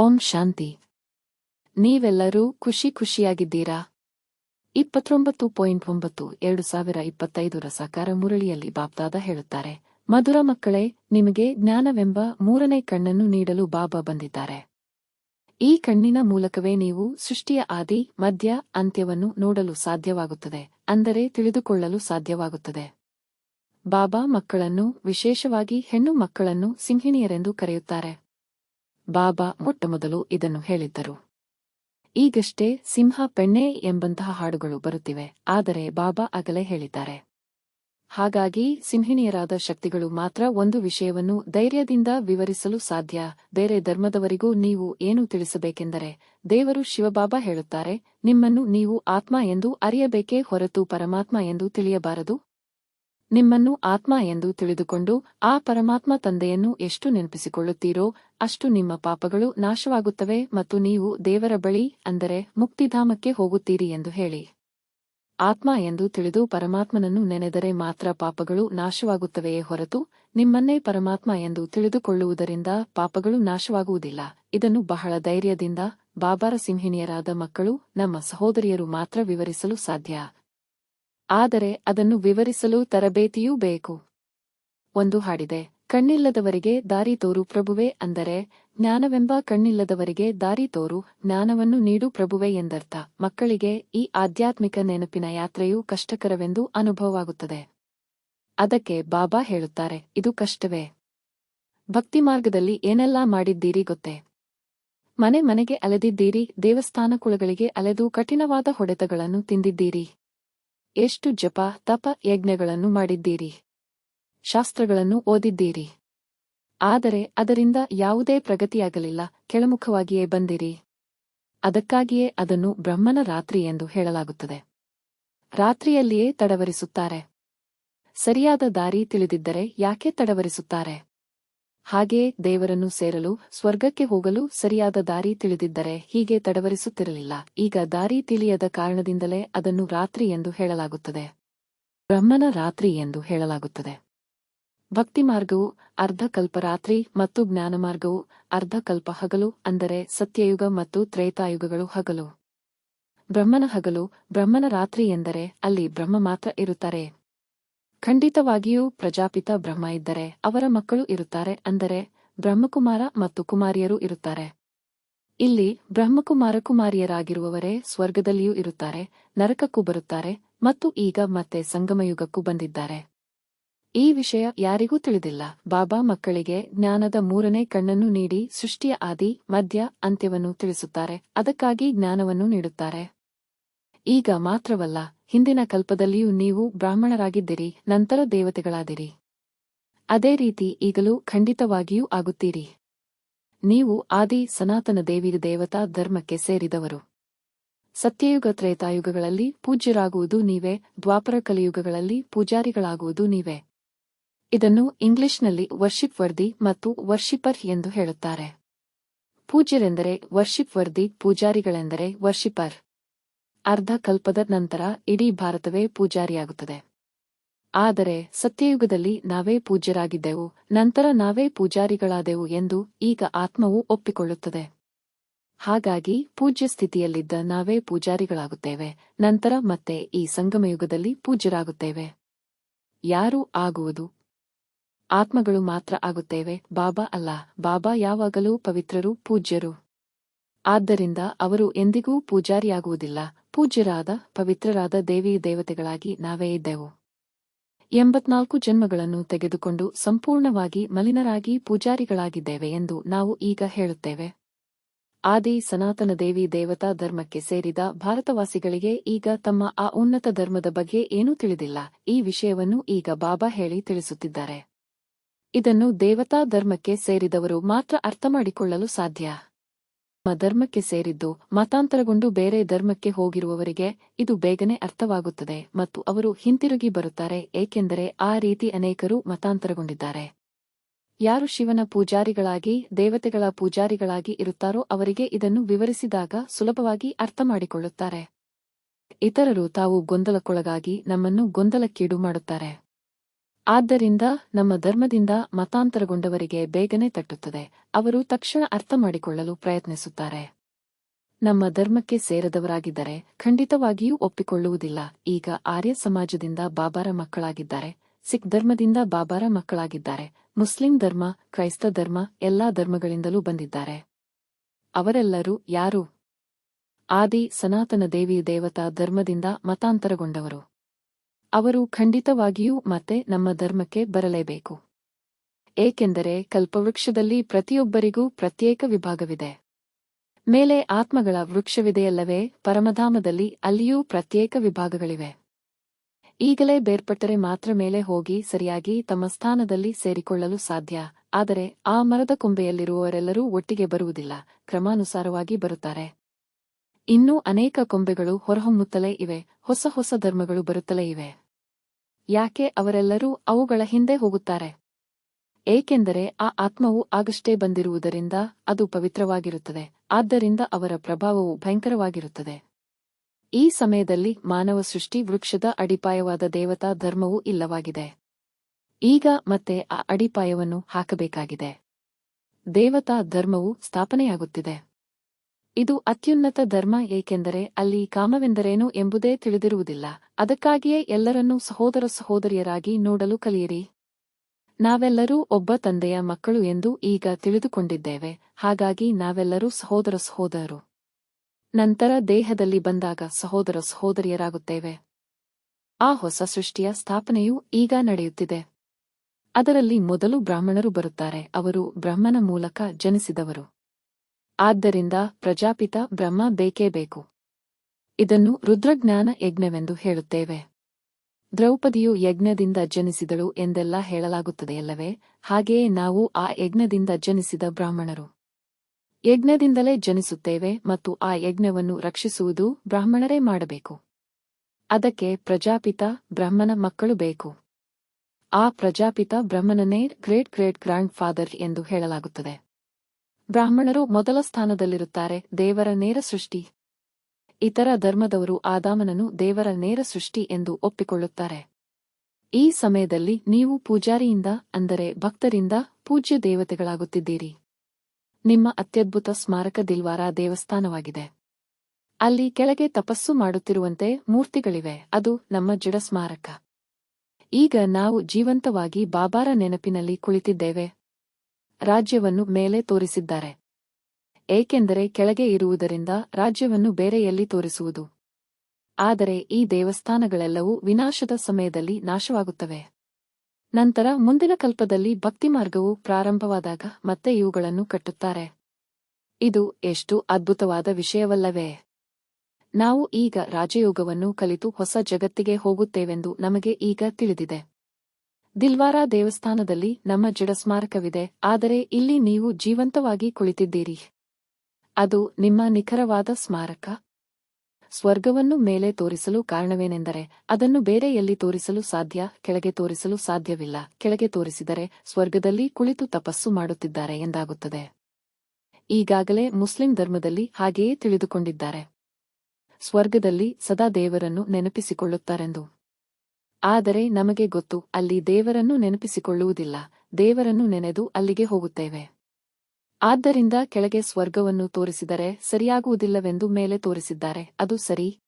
ಓಂ ಶಾಂತಿ. ನೀವೆಲ್ಲರೂ ಖುಷಿ ಖುಷಿಯಾಗಿದ್ದೀರಾ? ಇಪ್ಪತ್ತೊಂಬತ್ತು ಪಾಯಿಂಟ್ ಒಂಬತ್ತು, ಎರಡು ಸಾವಿರ ಇಪ್ಪತ್ತೈದರ ಸಾಕಾರ ಮುರಳಿಯಲ್ಲಿ ಬಾಪ್ದಾದ ಹೇಳುತ್ತಾರೆ, ಮಧುರ ಮಕ್ಕಳೇ, ನಿಮಗೆ ಜ್ಞಾನವೆಂಬ ಮೂರನೇ ಕಣ್ಣನ್ನು ನೀಡಲು ಬಾಬಾ ಬಂದಿದ್ದಾರೆ. ಈ ಕಣ್ಣಿನ ಮೂಲಕವೇ ನೀವು ಸೃಷ್ಟಿಯ ಆದಿ, ಮಧ್ಯ, ಅಂತ್ಯವನ್ನು ನೋಡಲು ಸಾಧ್ಯವಾಗುತ್ತದೆ, ಅಂದರೆ ತಿಳಿದುಕೊಳ್ಳಲು ಸಾಧ್ಯವಾಗುತ್ತದೆ. ಬಾಬಾ ಮಕ್ಕಳನ್ನು, ವಿಶೇಷವಾಗಿ ಹೆಣ್ಣು ಮಕ್ಕಳನ್ನು, ಸಿಂಹಿಣಿಯರೆಂದು ಕರೆಯುತ್ತಾರೆ. ಬಾಬಾ ಮೊಟ್ಟಮೊದಲು ಇದನ್ನು ಹೇಳಿದ್ದರು. ಈಗಷ್ಟೇ ಸಿಂಹ ಪೆಣ್ಣೆ ಎಂಬಂತಹ ಹಾಡುಗಳು ಬರುತ್ತಿವೆ, ಆದರೆ ಬಾಬಾ ಅಗಲೇ ಹೇಳಿದ್ದಾರೆ. ಹಾಗಾಗಿ ಸಿಂಹಿಣಿಯರಾದ ಶಕ್ತಿಗಳು ಮಾತ್ರ ಒಂದು ವಿಷಯವನ್ನು ಧೈರ್ಯದಿಂದ ವಿವರಿಸಲು ಸಾಧ್ಯ, ಬೇರೆ ಧರ್ಮದವರಿಗೂ ನೀವು ಏನು ತಿಳಿಸಬೇಕೆಂದರೆ, ದೇವರು ಶಿವಬಾಬಾ ಹೇಳುತ್ತಾರೆ, ನಿಮ್ಮನ್ನು ನೀವು ಆತ್ಮ ಎಂದು ಅರಿಯಬೇಕೇ ಹೊರತು ಪರಮಾತ್ಮ ಎಂದು ತಿಳಿಯಬಾರದು. ನಿಮ್ಮನ್ನು ಆತ್ಮ ಎಂದು ತಿಳಿದುಕೊಂಡು ಆ ಪರಮಾತ್ಮ ತಂದೆಯನ್ನು ಎಷ್ಟು ನೆನಪಿಸಿಕೊಳ್ಳುತ್ತೀರೋ ಅಷ್ಟು ನಿಮ್ಮ ಪಾಪಗಳು ನಾಶವಾಗುತ್ತವೆ ಮತ್ತು ನೀವು ದೇವರ ಬಳಿ, ಅಂದರೆ ಮುಕ್ತಿಧಾಮಕ್ಕೆ ಹೋಗುತ್ತೀರಿ ಎಂದು ಹೇಳಿ. ಆತ್ಮ ಎಂದು ತಿಳಿದು ಪರಮಾತ್ಮನನ್ನು ನೆನೆದರೆ ಮಾತ್ರ ಪಾಪಗಳು ನಾಶವಾಗುತ್ತವೆಯೇ ಹೊರತು ನಿಮ್ಮನ್ನೇ ಪರಮಾತ್ಮ ಎಂದು ತಿಳಿದುಕೊಳ್ಳುವುದರಿಂದ ಪಾಪಗಳು ನಾಶವಾಗುವುದಿಲ್ಲ. ಇದನ್ನು ಬಹಳ ಧೈರ್ಯದಿಂದ, ಬಾಬಾರ ಸಿಂಹಿಣಿಯರಾದ ಮಕ್ಕಳು, ನಮ್ಮ ಸಹೋದರಿಯರು ಮಾತ್ರ ವಿವರಿಸಲು ಸಾಧ್ಯ. ಆದರೆ ಅದನ್ನು ವಿವರಿಸಲು ತರಬೇತಿಯೂ ಬೇಕು. ಒಂದು ಹಾಡಿದೆ, ಕಣ್ಣಿಲ್ಲದವರಿಗೆ ದಾರಿ ತೋರು ಪ್ರಭುವೆ ಅಂದರೆ, ಜ್ಞಾನವೆಂಬ ಕಣ್ಣಿಲ್ಲದವರಿಗೆ ದಾರಿ ತೋರು, ಜ್ಞಾನವನ್ನು ನೀಡು ಪ್ರಭುವೆ ಎಂದರ್ಥ. ಮಕ್ಕಳಿಗೆ ಈ ಆಧ್ಯಾತ್ಮಿಕ ನೆನಪಿನ ಯಾತ್ರೆಯು ಕಷ್ಟಕರವೆಂದು ಅನುಭವವಾಗುತ್ತದೆ. ಅದಕ್ಕೆ ಬಾಬಾ ಹೇಳುತ್ತಾರೆ, ಇದು ಕಷ್ಟವೇ. ಭಕ್ತಿ ಮಾರ್ಗದಲ್ಲಿ ಏನೆಲ್ಲಾ ಮಾಡಿದ್ದೀರಿ ಗೊತ್ತೇ? ಮನೆ ಮನೆಗೆ ಅಲೆದಿದ್ದೀರಿ ದೇವಸ್ಥಾನ ಕುಳಗಳಿಗೆ ಅಲೆದು ಕಠಿಣವಾದ ಹೊಡೆತಗಳನ್ನು ತಿಂದಿದ್ದೀರಿ. ಎಷ್ಟು ಜಪ, ತಪ ಯಜ್ಞಗಳನ್ನು ಮಾಡಿದ್ದೀರಿ? ಶಾಸ್ತ್ರಗಳನ್ನು ಓದಿದ್ದೀರಿ? ಆದರೆ ಅದರಿಂದ ಯಾವುದೇ ಪ್ರಗತಿಯಾಗಲಿಲ್ಲ, ಕೆಳಮುಖವಾಗಿಯೇ ಬಂದಿರಿ. ಅದಕ್ಕಾಗಿಯೇ ಅದನ್ನು ಬ್ರಹ್ಮನ ರಾತ್ರಿ ಎಂದು ಹೇಳಲಾಗುತ್ತದೆ. ರಾತ್ರಿಯಲ್ಲಿಯೇ ತಡವರಿಸುತ್ತಾರೆ. ಸರಿಯಾದ ದಾರಿ ತಿಳಿದಿದ್ದರೆ ಯಾಕೆ ತಡವರಿಸುತ್ತಾರೆ? ಹಾಗೆಯೇ ದೇವರನ್ನು ಸೇರಲು, ಸ್ವರ್ಗಕ್ಕೆ ಹೋಗಲು ಸರಿಯಾದ ದಾರಿ ತಿಳಿದಿದ್ದರೆ ಹೀಗೆ ತಡವರಿಸುತ್ತಿರಲಿಲ್ಲ. ಈಗ ದಾರಿ ತಿಳಿಯದ ಕಾರಣದಿಂದಲೇ ಅದನ್ನು ರಾತ್ರಿ ಎಂದು ಹೇಳಲಾಗುತ್ತದೆ. ಬ್ರಹ್ಮನ ರಾತ್ರಿ ಎಂದು ಹೇಳಲಾಗುತ್ತದೆ. ಭಕ್ತಿ ಮಾರ್ಗವು ಅರ್ಧ ಕಲ್ಪ ರಾತ್ರಿ ಮತ್ತು ಜ್ಞಾನ ಮಾರ್ಗವು ಅರ್ಧ ಕಲ್ಪ ಹಗಲು, ಅಂದರೆ ಸತ್ಯಯುಗ ಮತ್ತು ತ್ರೇತಾಯುಗಗಳು ಹಗಲು. ಬ್ರಹ್ಮನ ಹಗಲು ಬ್ರಹ್ಮನ ರಾತ್ರಿ ಎಂದರೆ ಅಲ್ಲಿ ಬ್ರಹ್ಮ ಮಾತ್ರ ಇರುತ್ತಾರೆ. ಖಂಡಿತವಾಗಿಯೂ ಪ್ರಜಾಪಿತ ಬ್ರಹ್ಮ ಇದ್ದರೆ ಅವರ ಮಕ್ಕಳು ಇರುತ್ತಾರೆ ಅಂದರೆ ಬ್ರಹ್ಮಕುಮಾರ ಮತ್ತು ಕುಮಾರಿಯರು ಇರುತ್ತಾರೆ. ಇಲ್ಲಿ ಬ್ರಹ್ಮಕುಮಾರ ಕುಮಾರಿಯರಾಗಿರುವವರೇ ಸ್ವರ್ಗದಲ್ಲಿಯೂ ಇರುತ್ತಾರೆ, ನರಕಕ್ಕೂ ಬರುತ್ತಾರೆ ಮತ್ತು ಈಗ ಮತ್ತೆ ಸಂಗಮಯುಗಕ್ಕೂ ಬಂದಿದ್ದಾರೆ. ಈ ವಿಷಯ ಯಾರಿಗೂ ತಿಳಿದಿಲ್ಲ. ಬಾಬಾ ಮಕ್ಕಳಿಗೆ ಜ್ಞಾನದ ಮೂರನೇ ಕಣ್ಣನ್ನು ನೀಡಿ ಸೃಷ್ಟಿಯ ಆದಿ, ಮಧ್ಯ, ಅಂತ್ಯವನ್ನು ತಿಳಿಸುತ್ತಾರೆ, ಅದಕ್ಕಾಗಿ ಜ್ಞಾನವನ್ನು ನೀಡುತ್ತಾರೆ. ಈಗ ಮಾತ್ರವಲ್ಲ ಹಿಂದಿನ ಕಲ್ಪದಲ್ಲಿಯೂ ನೀವು ಬ್ರಾಹ್ಮಣರಾಗಿದ್ದಿರಿ, ನಂತರ ದೇವತೆಗಳಾದಿರಿ. ಅದೇ ರೀತಿ ಈಗಲೂ ಖಂಡಿತವಾಗಿಯೂ ಆಗುತ್ತೀರಿ. ನೀವು ಆದಿ ಸನಾತನ ದೇವಿ ದೇವತಾ ಧರ್ಮಕ್ಕೆ ಸೇರಿದವರು. ಸತ್ಯಯುಗ ತ್ರೇತಾಯುಗಗಳಲ್ಲಿ ಪೂಜ್ಯರಾಗುವುದು ನೀವೇ, ದ್ವಾಪರ ಕಲಿಯುಗಗಳಲ್ಲಿ ಪೂಜಾರಿಗಳಾಗುವುದು ನೀವೇ. ಇದನ್ನು ಇಂಗ್ಲಿಷ್ನಲ್ಲಿ ವರ್ಷಿಪ್ ವರ್ದಿ ಮತ್ತು ವರ್ಷಿಪರ್ ಎಂದು ಹೇಳುತ್ತಾರೆ. ಪೂಜ್ಯರೆಂದರೆ ವರ್ಷಿಪ್ ವರ್ದಿ ಪೂಜಾರಿಗಳೆಂದರೆ ವರ್ಷಿಪರ್ ಅರ್ಧ ಕಲ್ಪದ ನಂತರ ಇಡೀ ಭಾರತವೇ ಪೂಜಾರಿಯಾಗುತ್ತದೆ. ಆದರೆ ಸತ್ಯಯುಗದಲ್ಲಿ ನಾವೇ ಪೂಜ್ಯರಾಗಿದ್ದೆವು, ನಂತರ ನಾವೇ ಪೂಜಾರಿಗಳಾದೆವು ಎಂದು ಈಗ ಆತ್ಮವು ಒಪ್ಪಿಕೊಳ್ಳುತ್ತದೆ. ಹಾಗಾಗಿ ಪೂಜ್ಯ ಸ್ಥಿತಿಯಲ್ಲಿದ್ದ ನಾವೇ ಪೂಜಾರಿಗಳಾಗುತ್ತೇವೆ, ನಂತರ ಮತ್ತೆ ಈ ಸಂಗಮಯುಗದಲ್ಲಿ ಪೂಜ್ಯರಾಗುತ್ತೇವೆ. ಯಾರೂ ಆಗುವುದು? ಆತ್ಮಗಳು ಮಾತ್ರ ಆಗುತ್ತೇವೆ, ಬಾಬಾ ಅಲ್ಲ, ಬಾಬಾ ಯಾವಾಗಲೂ ಪವಿತ್ರರು, ಪೂಜ್ಯರು. ಆದ್ದರಿಂದ ಅವರು ಎಂದಿಗೂ ಪೂಜಾರಿಯಾಗುವುದಿಲ್ಲ ಪೂಜ್ಯರಾದ, ಪವಿತ್ರರಾದ ದೇವಿ ದೇವತೆಗಳಾಗಿ ನಾವೇ ಇದ್ದೆವು. ಎಂಬತ್ನಾಲ್ಕು ಜನ್ಮಗಳನ್ನು ತೆಗೆದುಕೊಂಡು ಸಂಪೂರ್ಣವಾಗಿ ಮಲಿನರಾಗಿ ಪೂಜಾರಿಗಳಾಗಿದ್ದೇವೆ ಎಂದು ನಾವು ಈಗ ಹೇಳುತ್ತೇವೆ. ಆದಿ ಸನಾತನ ದೇವಿ ದೇವತಾ ಧರ್ಮಕ್ಕೆ ಸೇರಿದ ಭಾರತವಾಸಿಗಳಿಗೆ ಈಗ ತಮ್ಮ ಆ ಉನ್ನತ ಧರ್ಮದ ಬಗ್ಗೆ ಏನೂ ತಿಳಿದಿಲ್ಲ. ಈ ವಿಷಯವನ್ನು ಈಗ ಬಾಬಾ ಹೇಳಿ ತಿಳಿಸುತ್ತಿದ್ದಾರೆ. ಇದನ್ನು ದೇವತಾ ಧರ್ಮಕ್ಕೆ ಸೇರಿದವರು ಮಾತ್ರ ಅರ್ಥಮಾಡಿಕೊಳ್ಳಲು ಸಾಧ್ಯ. ಧರ್ಮಕ್ಕೆ ಸೇರಿದ್ದು ಮತಾಂತರಗೊಂಡು ಬೇರೆ ಧರ್ಮಕ್ಕೆ ಹೋಗಿರುವವರಿಗೆ ಇದು ಬೇಗನೆ ಅರ್ಥವಾಗುತ್ತದೆ ಮತ್ತು ಅವರು ಹಿಂತಿರುಗಿ ಬರುತ್ತಾರೆ, ಏಕೆಂದರೆ ಆ ರೀತಿ ಅನೇಕರು ಮತಾಂತರಗೊಂಡಿದ್ದಾರೆ. ಯಾರು ಶಿವನ ಪೂಜಾರಿಗಳಾಗಿ, ದೇವತೆಗಳ ಪೂಜಾರಿಗಳಾಗಿ ಇರುತ್ತಾರೋ ಅವರಿಗೆ ಇದನ್ನು ವಿವರಿಸಿದಾಗ ಸುಲಭವಾಗಿ ಅರ್ಥಮಾಡಿಕೊಳ್ಳುತ್ತಾರೆ. ಇತರರು ತಾವು ಗೊಂದಲಕ್ಕೊಳಗಾಗಿ ನಮ್ಮನ್ನು ಗೊಂದಲಕ್ಕೀಡು ಮಾಡುತ್ತಾರೆ. ಆದ್ದರಿಂದ ನಮ್ಮ ಧರ್ಮದಿಂದ ಮತಾಂತರಗೊಂಡವರಿಗೆ ಬೇಗನೆ ತಟ್ಟುತ್ತದೆ. ಅವರು ತಕ್ಷಣ ಅರ್ಥ ಮಾಡಿಕೊಳ್ಳಲು ಪ್ರಯತ್ನಿಸುತ್ತಾರೆ. ನಮ್ಮ ಧರ್ಮಕ್ಕೆ ಸೇರದವರಾಗಿದ್ದರೆ ಖಂಡಿತವಾಗಿಯೂ ಒಪ್ಪಿಕೊಳ್ಳುವುದಿಲ್ಲ. ಈಗ ಆರ್ಯ ಸಮಾಜದಿಂದ ಬಾಬಾರ ಮಕ್ಕಳಾಗಿದ್ದಾರೆ. ಸಿಖ್ ಧರ್ಮದಿಂದ ಬಾಬಾರ ಮಕ್ಕಳಾಗಿದ್ದಾರೆ. ಮುಸ್ಲಿಂ ಧರ್ಮ, ಕ್ರೈಸ್ತ ಧರ್ಮ, ಎಲ್ಲಾ ಧರ್ಮಗಳಿಂದಲೂ ಬಂದಿದ್ದಾರೆ. ಅವರೆಲ್ಲರೂ ಯಾರು? ಆದಿ ಸನಾತನ ದೇವಿ ದೇವತಾ ಧರ್ಮದಿಂದ ಮತಾಂತರಗೊಂಡವರು. ಅವರು ಖಂಡಿತವಾಗಿಯೂ ಮತ್ತೆ ನಮ್ಮ ಧರ್ಮಕ್ಕೆ ಬರಲೇಬೇಕು. ಏಕೆಂದರೆ ಕಲ್ಪವೃಕ್ಷದಲ್ಲಿ ಪ್ರತಿಯೊಬ್ಬರಿಗೂ ಪ್ರತ್ಯೇಕ ವಿಭಾಗವಿದೆ. ಮೇಲೆ ಆತ್ಮಗಳ ವೃಕ್ಷವಿದೆಯಲ್ಲವೇ, ಪರಮಧಾಮದಲ್ಲಿ ಅಲ್ಲಿಯೂ ಪ್ರತ್ಯೇಕ ವಿಭಾಗಗಳಿವೆ. ಈಗಲೇ ಬೇರ್ಪಟ್ಟರೆ ಮಾತ್ರ ಮೇಲೆ ಹೋಗಿ ಸರಿಯಾಗಿ ತಮ್ಮ ಸ್ಥಾನದಲ್ಲಿ ಸೇರಿಕೊಳ್ಳಲು ಸಾಧ್ಯ, ಆದರೆ ಆ ಮರದ ಕೊಂಬೆಯಲ್ಲಿರುವವರೆಲ್ಲರೂ ಒಟ್ಟಿಗೆ ಬರುವುದಿಲ್ಲ, ಕ್ರಮಾನುಸಾರವಾಗಿ ಬರುತ್ತಾರೆ. ಇನ್ನೂ ಅನೇಕ ಕೊಂಬೆಗಳು ಹೊರಹೊಮ್ಮುತ್ತಲೇ ಇವೆ, ಹೊಸ ಹೊಸ ಧರ್ಮಗಳು ಬರುತ್ತಲೇ ಇವೆ. ಯಾಕೆ ಅವರೆಲ್ಲರೂ ಅವುಗಳ ಹಿಂದೆ ಹೋಗುತ್ತಾರೆ? ಏಕೆಂದರೆ ಆ ಆತ್ಮವು ಆಗಷ್ಟೇ ಬಂದಿರುವುದರಿಂದ ಅದು ಪವಿತ್ರವಾಗಿರುತ್ತದೆ, ಆದ್ದರಿಂದ ಅವರ ಪ್ರಭಾವವು ಭಯಂಕರವಾಗಿರುತ್ತದೆ. ಈ ಸಮಯದಲ್ಲಿ ಮಾನವ ಸೃಷ್ಟಿ ವೃಕ್ಷದ ಅಡಿಪಾಯವಾದ ದೇವತಾ ಧರ್ಮವು ಇಲ್ಲವಾಗಿದೆ. ಈಗ ಮತ್ತೆ ಆ ಅಡಿಪಾಯವನ್ನು ಹಾಕಬೇಕಾಗಿದೆ. ದೇವತಾ ಧರ್ಮವು ಸ್ಥಾಪನೆಯಾಗುತ್ತಿದೆ. ಇದು ಅತ್ಯುನ್ನತ ಧರ್ಮ ಏಕೆಂದರೆ ಅಲ್ಲಿ ಕಾಮವೆಂದರೇನು ಎಂಬುದೇ ತಿಳಿದಿರುವುದಿಲ್ಲ. ಅದಕ್ಕಾಗಿಯೇ ಎಲ್ಲರನ್ನೂ ಸಹೋದರ ಸಹೋದರಿಯರಾಗಿ ನೋಡಲು ಕಲಿಯಿರಿ. ನಾವೆಲ್ಲರೂ ಒಬ್ಬ ತಂದೆಯ ಮಕ್ಕಳು ಎಂದು ಈಗ ತಿಳಿದುಕೊಂಡಿದ್ದೇವೆ. ಹಾಗಾಗಿ ನಾವೆಲ್ಲರೂ ಸಹೋದರ ಸಹೋದರರು. ನಂತರ ದೇಹದಲ್ಲಿ ಬಂದಾಗ ಸಹೋದರ ಸಹೋದರಿಯರಾಗುತ್ತೇವೆ. ಆ ಹೊಸ ಸೃಷ್ಟಿಯ ಸ್ಥಾಪನೆಯು ಈಗ ನಡೆಯುತ್ತಿದೆ. ಅದರಲ್ಲಿ ಮೊದಲು ಬ್ರಾಹ್ಮಣರು ಬರುತ್ತಾರೆ. ಅವರು ಬ್ರಹ್ಮನ ಮೂಲಕ ಜನಿಸಿದವರು. ಆದ್ದರಿಂದ ಪ್ರಜಾಪಿತ ಬ್ರಹ್ಮ ಬೇಕೇ ಬೇಕು. ಇದನ್ನು ರುದ್ರಜ್ಞಾನ ಯಜ್ಞವೆಂದು ಹೇಳುತ್ತೇವೆ. ದ್ರೌಪದಿಯು ಯಜ್ಞದಿಂದ ಜನಿಸಿದಳು ಎಂದೆಲ್ಲ ಹೇಳಲಾಗುತ್ತದೆಯಲ್ಲವೇ? ಹಾಗೆಯೇ ನಾವು ಆ ಯಜ್ಞದಿಂದ ಜನಿಸಿದ ಬ್ರಾಹ್ಮಣರು. ಯಜ್ಞದಿಂದಲೇ ಜನಿಸುತ್ತೇವೆ ಮತ್ತು ಆ ಯಜ್ಞವನ್ನು ರಕ್ಷಿಸುವುದು ಬ್ರಾಹ್ಮಣರೇ ಮಾಡಬೇಕು. ಅದಕ್ಕೆ ಪ್ರಜಾಪಿತ ಬ್ರಹ್ಮನ ಮಕ್ಕಳು ಬೇಕು. ಆ ಪ್ರಜಾಪಿತ ಬ್ರಹ್ಮನನ್ನೇ ಗ್ರೇಟ್ ಗ್ರೇಟ್ ಗ್ರ್ಯಾಂಡ್ ಫಾದರ್ ಎಂದು ಹೇಳಲಾಗುತ್ತದೆ. ಬ್ರಾಹ್ಮಣರು ಮೊದಲ ಸ್ಥಾನದಲ್ಲಿರುತ್ತಾರೆ, ದೇವರ ನೇರ ಸೃಷ್ಟಿ. ಇತರ ಧರ್ಮದವರು ಆದಾಮನನ್ನು ದೇವರ ನೇರ ಸೃಷ್ಟಿ ಎಂದು ಒಪ್ಪಿಕೊಳ್ಳುತ್ತಾರೆ. ಈ ಸಮಯದಲ್ಲಿ ನೀವು ಪೂಜಾರಿಯಿಂದ, ಅಂದರೆ ಭಕ್ತರಿಂದ, ಪೂಜ್ಯ ದೇವತೆಗಳಾಗುತ್ತಿದ್ದೀರಿ. ನಿಮ್ಮ ಅತ್ಯದ್ಭುತ ಸ್ಮಾರಕ ದಿಲ್ವಾರ ದೇವಸ್ಥಾನವಾಗಿದೆ. ಅಲ್ಲಿ ಕೆಳಗೆ ತಪಸ್ಸು ಮಾಡುತ್ತಿರುವಂತೆ ಮೂರ್ತಿಗಳಿವೆ, ಅದು ನಮ್ಮ ಜಡ ಸ್ಮಾರಕ ಈಗ ನಾವು ಜೀವಂತವಾಗಿ ಬಾಬಾರ ನೆನಪಿನಲ್ಲಿ ಕುಳಿತಿದ್ದೇವೆ ರಾಜ್ಯವನ್ನು ಮೇಲೆ ತೋರಿಸಿದ್ದಾರೆ. ಏಕೆಂದರೆ ಕೆಳಗೆ ಇರುವುದರಿಂದ ರಾಜ್ಯವನ್ನು ಬೇರೆ ಎಲ್ಲಿ ತೋರಿಸುವುದು. ಆದರೆ ಈ ದೇವಸ್ಥಾನಗಳೆಲ್ಲವೂ ವಿನಾಶದ ಸಮಯದಲ್ಲಿ ನಾಶವಾಗುತ್ತವೆ. ನಂತರ ಮುಂದಿನ ಕಲ್ಪದಲ್ಲಿ ಭಕ್ತಿ ಮಾರ್ಗವು ಪ್ರಾರಂಭವಾದಾಗ ಮತ್ತೆ ಇವುಗಳನ್ನು ಕಟ್ಟುತ್ತಾರೆ. ಇದು ಎಷ್ಟು ಅದ್ಭುತವಾದ ವಿಷಯವಲ್ಲವೇ. ನಾವು ಈಗ ರಾಜಯೋಗವನ್ನು ಕಲಿತು ಹೊಸ ಜಗತ್ತಿಗೆ ಹೋಗುತ್ತೇವೆಂದು ನಮಗೆ ಈಗ ತಿಳಿದಿದೆ. ದಿಲ್ವಾರ ದೇವಸ್ಥಾನದಲ್ಲಿ ನಮ್ಮ ಜಡ ಸ್ಮಾರಕವಿದೆ ಆದರೆ ಇಲ್ಲಿ ನೀವು ಜೀವಂತವಾಗಿ ಕುಳಿತಿದ್ದೀರಿ. ಅದು ನಿಮ್ಮ ನಿಖರವಾದ ಸ್ಮಾರಕ. ಸ್ವರ್ಗವನ್ನು ಮೇಲೆ ತೋರಿಸಲು ಕಾರಣವೇನೆಂದರೆ, ಅದನ್ನು ಬೇರೆ ಎಲ್ಲಿ ತೋರಿಸಲು ಸಾಧ್ಯ, ಕೆಳಗೆ ತೋರಿಸಲು ಸಾಧ್ಯವಿಲ್ಲ, ಕೆಳಗೆ ತೋರಿಸಿದರೆ ಸ್ವರ್ಗದಲ್ಲಿ ಕುಳಿತು ತಪಸ್ಸು ಮಾಡುತ್ತಿದ್ದಾರೆ ಎಂದಾಗುತ್ತದೆ. ಈಗಾಗಲೇ ಮುಸ್ಲಿಂ ಧರ್ಮದಲ್ಲಿ ಹಾಗೆಯೇ ತಿಳಿದುಕೊಂಡಿದ್ದಾರೆ. ಸ್ವರ್ಗದಲ್ಲಿ ಸದಾ ದೇವರನ್ನು ನೆನಪಿಸಿಕೊಳ್ಳುತ್ತಾರೆಂದು. ಆದರೆ ನಮಗೆ ಗೊತ್ತು, ಅಲ್ಲಿ ದೇವರನ್ನು ನೆನಪಿಸಿಕೊಳ್ಳುವುದಿಲ್ಲ, ದೇವರನ್ನು ನೆನೆದು ಅಲ್ಲಿಗೆ ಹೋಗುತ್ತೇವೆ. ಆದ್ದರಿಂದ ಕೆಳಗೆ ಸ್ವರ್ಗವನ್ನು ತೋರಿಸಿದರೆ ಸರಿಯಾಗುವುದಿಲ್ಲವೆಂದು ಮೇಲೆ ತೋರಿಸಿದ್ದಾರೆ, ಅದು ಸರಿ.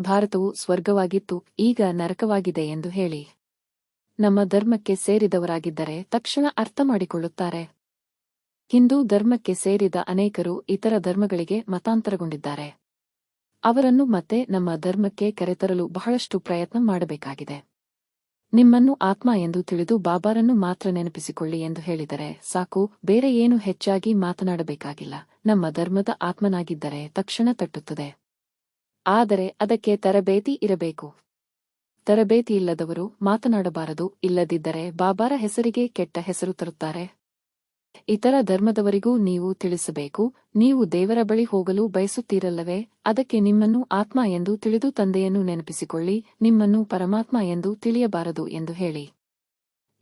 ಭಾರತವು ಸ್ವರ್ಗವಾಗಿತ್ತು, ಈಗ ನರಕವಾಗಿದೆ ಎಂದು ಹೇಳಿ. ನಮ್ಮ ಧರ್ಮಕ್ಕೆ ಸೇರಿದವರಾಗಿದ್ದರೆ ತಕ್ಷಣ ಅರ್ಥ ಮಾಡಿಕೊಳ್ಳುತ್ತಾರೆ. ಹಿಂದೂ ಧರ್ಮಕ್ಕೆ ಸೇರಿದ ಅನೇಕರು ಇತರ ಧರ್ಮಗಳಿಗೆ ಮತಾಂತರಗೊಂಡಿದ್ದಾರೆ. ಅವರನ್ನು ಮತ್ತೆ ನಮ್ಮ ಧರ್ಮಕ್ಕೆ ಕರೆತರಲು ಬಹಳಷ್ಟು ಪ್ರಯತ್ನ ಮಾಡಬೇಕಾಗಿದೆ. ನಿಮ್ಮನ್ನು ಆತ್ಮ ಎಂದು ತಿಳಿದು ಬಾಬಾರನ್ನು ಮಾತ್ರ ನೆನಪಿಸಿಕೊಳ್ಳಿ ಎಂದು ಹೇಳಿದರೆ ಸಾಕು, ಬೇರೆ ಏನು ಹೆಚ್ಚಾಗಿ ಮಾತನಾಡಬೇಕಾಗಿಲ್ಲ. ನಮ್ಮ ಧರ್ಮದ ಆತ್ಮನಾಗಿದ್ದರೆ ತಕ್ಷಣ ತಟ್ಟುತ್ತದೆ. ಆದರೆ ಅದಕ್ಕೆ ತರಬೇತಿ ಇರಬೇಕು. ತರಬೇತಿ ಇಲ್ಲದವರು ಮಾತನಾಡಬಾರದು, ಇಲ್ಲದಿದ್ದರೆ ಬಾಬಾರ ಹೆಸರಿಗೆ ಕೆಟ್ಟ ಹೆಸರು ತರುತ್ತಾರೆ. ಇತರ ಧರ್ಮದವರಿಗೂ ನೀವು ತಿಳಿಸಬೇಕು, ನೀವು ದೇವರ ಬಳಿ ಹೋಗಲು ಬಯಸುತ್ತೀರಲ್ಲವೇ, ಅದಕ್ಕೆ ನಿಮ್ಮನ್ನು ಆತ್ಮ ಎಂದು ತಿಳಿದು ತಂದೆಯನ್ನು ನೆನಪಿಸಿಕೊಳ್ಳಿ, ನಿಮ್ಮನ್ನು ಪರಮಾತ್ಮ ಎಂದು ತಿಳಿಯಬಾರದು ಎಂದು ಹೇಳಿ.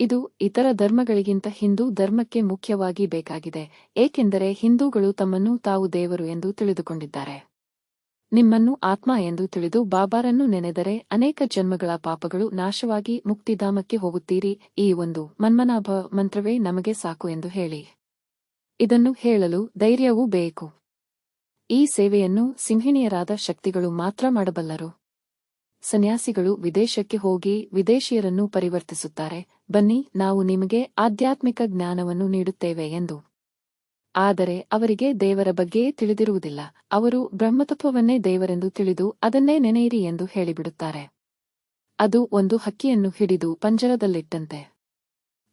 ಇದು ಇತರ ಧರ್ಮಗಳಿಗಿಂತ ಹಿಂದೂ ಧರ್ಮಕ್ಕೆ ಮುಖ್ಯವಾಗಿ ಬೇಕಾಗಿದೆ, ಏಕೆಂದರೆ ಹಿಂದೂಗಳು ತಮ್ಮನ್ನು ತಾವು ದೇವರು ಎಂದು ತಿಳಿದುಕೊಂಡಿದ್ದಾರೆ. ನಿಮ್ಮನ್ನು ಆತ್ಮ ಎಂದು ತಿಳಿದು ಬಾಬಾರನ್ನು ನೆನೆದರೆ ಅನೇಕ ಜನ್ಮಗಳ ಪಾಪಗಳು ನಾಶವಾಗಿ ಮುಕ್ತಿಧಾಮಕ್ಕೆ ಹೋಗುತ್ತೀರಿ. ಈ ಒಂದು ಮನ್ಮನಾಭ ಮಂತ್ರವೇ ನಮಗೆ ಸಾಕು ಎಂದು ಹೇಳಿ. ಇದನ್ನು ಹೇಳಲು ಧೈರ್ಯವೂ ಬೇಕು. ಈ ಸೇವೆಯನ್ನು ಸಿಂಹಿಣಿಯರಾದ ಶಕ್ತಿಗಳು ಮಾತ್ರ ಮಾಡಬಲ್ಲರು. ಸನ್ಯಾಸಿಗಳು ವಿದೇಶಕ್ಕೆ ಹೋಗಿ ವಿದೇಶಿಯರನ್ನು ಪರಿವರ್ತಿಸುತ್ತಾರೆ. ಬನ್ನಿ, ನಾವು ನಿಮಗೆ ಆಧ್ಯಾತ್ಮಿಕ ಜ್ಞಾನವನ್ನು ನೀಡುತ್ತೇವೆ ಎಂದು. ಆದರೆ ಅವರಿಗೆ ದೇವರ ಬಗ್ಗೆ ತಿಳಿದಿರುವುದಿಲ್ಲ. ಅವರು ಬ್ರಹ್ಮತತ್ವವನ್ನೇ ದೇವರೆಂದು ತಿಳಿದು ಅದನ್ನೇ ನೆನೆಯಿರಿ ಎಂದು ಹೇಳಿಬಿಡುತ್ತಾರೆ. ಅದು ಒಂದು ಹಕ್ಕಿಯನ್ನು ಹಿಡಿದು ಪಂಜರದಲ್ಲಿಟ್ಟಂತೆ.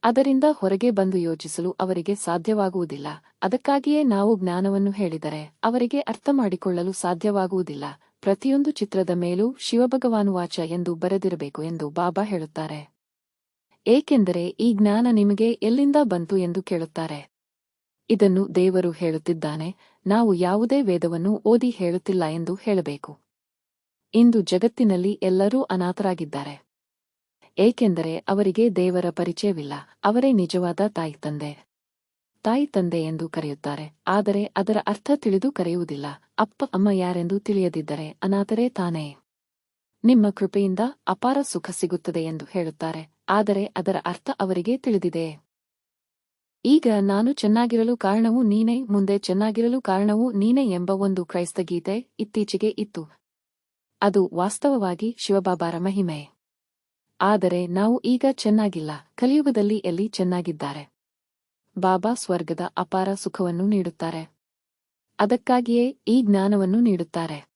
ಅದರಿಂದ ಹೊರಗೆ ಬಂದು ಯೋಚಿಸಲು ಅವರಿಗೆ ಸಾಧ್ಯವಾಗುವುದಿಲ್ಲ. ಅದಕ್ಕಾಗಿಯೇ ನಾವು ಜ್ಞಾನವನ್ನು ಹೇಳಿದರೆ ಅವರಿಗೆ ಅರ್ಥ ಮಾಡಿಕೊಳ್ಳಲು ಸಾಧ್ಯವಾಗುವುದಿಲ್ಲ. ಪ್ರತಿಯೊಂದು ಚಿತ್ರದ ಮೇಲೂ ಶಿವಭಗವಾನುವಾಚ ಎಂದು ಬರೆದಿರಬೇಕು ಎಂದು ಬಾಬಾ ಹೇಳುತ್ತಾರೆ. ಏಕೆಂದರೆ ಈ ಜ್ಞಾನ ನಿಮಗೆ ಎಲ್ಲಿಂದ ಬಂತು ಎಂದು ಕೇಳುತ್ತಾರೆ. ಇದನ್ನು ದೇವರು ಹೇಳುತ್ತಿದ್ದಾನೆ, ನಾವು ಯಾವುದೇ ವೇದವನ್ನು ಓದಿ ಹೇಳುತ್ತಿಲ್ಲ ಎಂದು ಹೇಳಬೇಕು. ಇಂದು ಜಗತ್ತಿನಲ್ಲಿ ಎಲ್ಲರೂ ಅನಾಥರಾಗಿದ್ದಾರೆ. ಏಕೆಂದರೆ ಅವರಿಗೆ ದೇವರ ಪರಿಚಯವಿಲ್ಲ, ಅವರೇ ನಿಜವಾದ ತಾಯಿ ತಂದೆ. ತಾಯಿ ತಂದೆ ಎಂದು ಕರೆಯುತ್ತಾರೆ, ಆದರೆ ಅದರ ಅರ್ಥ ತಿಳಿದು ಕರೆಯುವುದಿಲ್ಲ. ಅಪ್ಪ, ಅಮ್ಮ ಯಾರೆಂದು ತಿಳಿಯದಿದ್ದರೆ ಅನಾಥರೇ ತಾನೇ? ನಿಮ್ಮ ಕೃಪೆಯಿಂದ ಅಪಾರ ಸುಖ ಸಿಗುತ್ತದೆ ಎಂದು ಹೇಳುತ್ತಾರೆ, ಆದರೆ ಅದರ ಅರ್ಥ ಅವರಿಗೆ ತಿಳಿದಿದೆ. ಈಗ ನಾನು ಚೆನ್ನಾಗಿರಲು ಕಾರಣವೂ ನೀನೇ, ಮುಂದೆ ಚೆನ್ನಾಗಿರಲು ಕಾರಣವೂ ನೀನೇ ಎಂಬ ಒಂದು ಕ್ರೈಸ್ತ ಗೀತೆ ಇತ್ತೀಚೆಗೆ ಇತ್ತು. ಅದು ವಾಸ್ತವವಾಗಿ ಶಿವಬಾಬಾರ ಮಹಿಮೆ. ಆದರೆ ನಾವು ಈಗ ಚೆನ್ನಾಗಿಲ್ಲ, ಕಲಿಯುಗದಲ್ಲಿ ಎಲ್ಲಿ ಚೆನ್ನಾಗಿದ್ದಾರೆ? ಬಾಬಾ ಸ್ವರ್ಗದ ಅಪಾರ ಸುಖವನ್ನು ನೀಡುತ್ತಾರೆ. ಅದಕ್ಕಾಗಿಯೇ ಈ ಜ್ಞಾನವನ್ನು ನೀಡುತ್ತಾರೆ.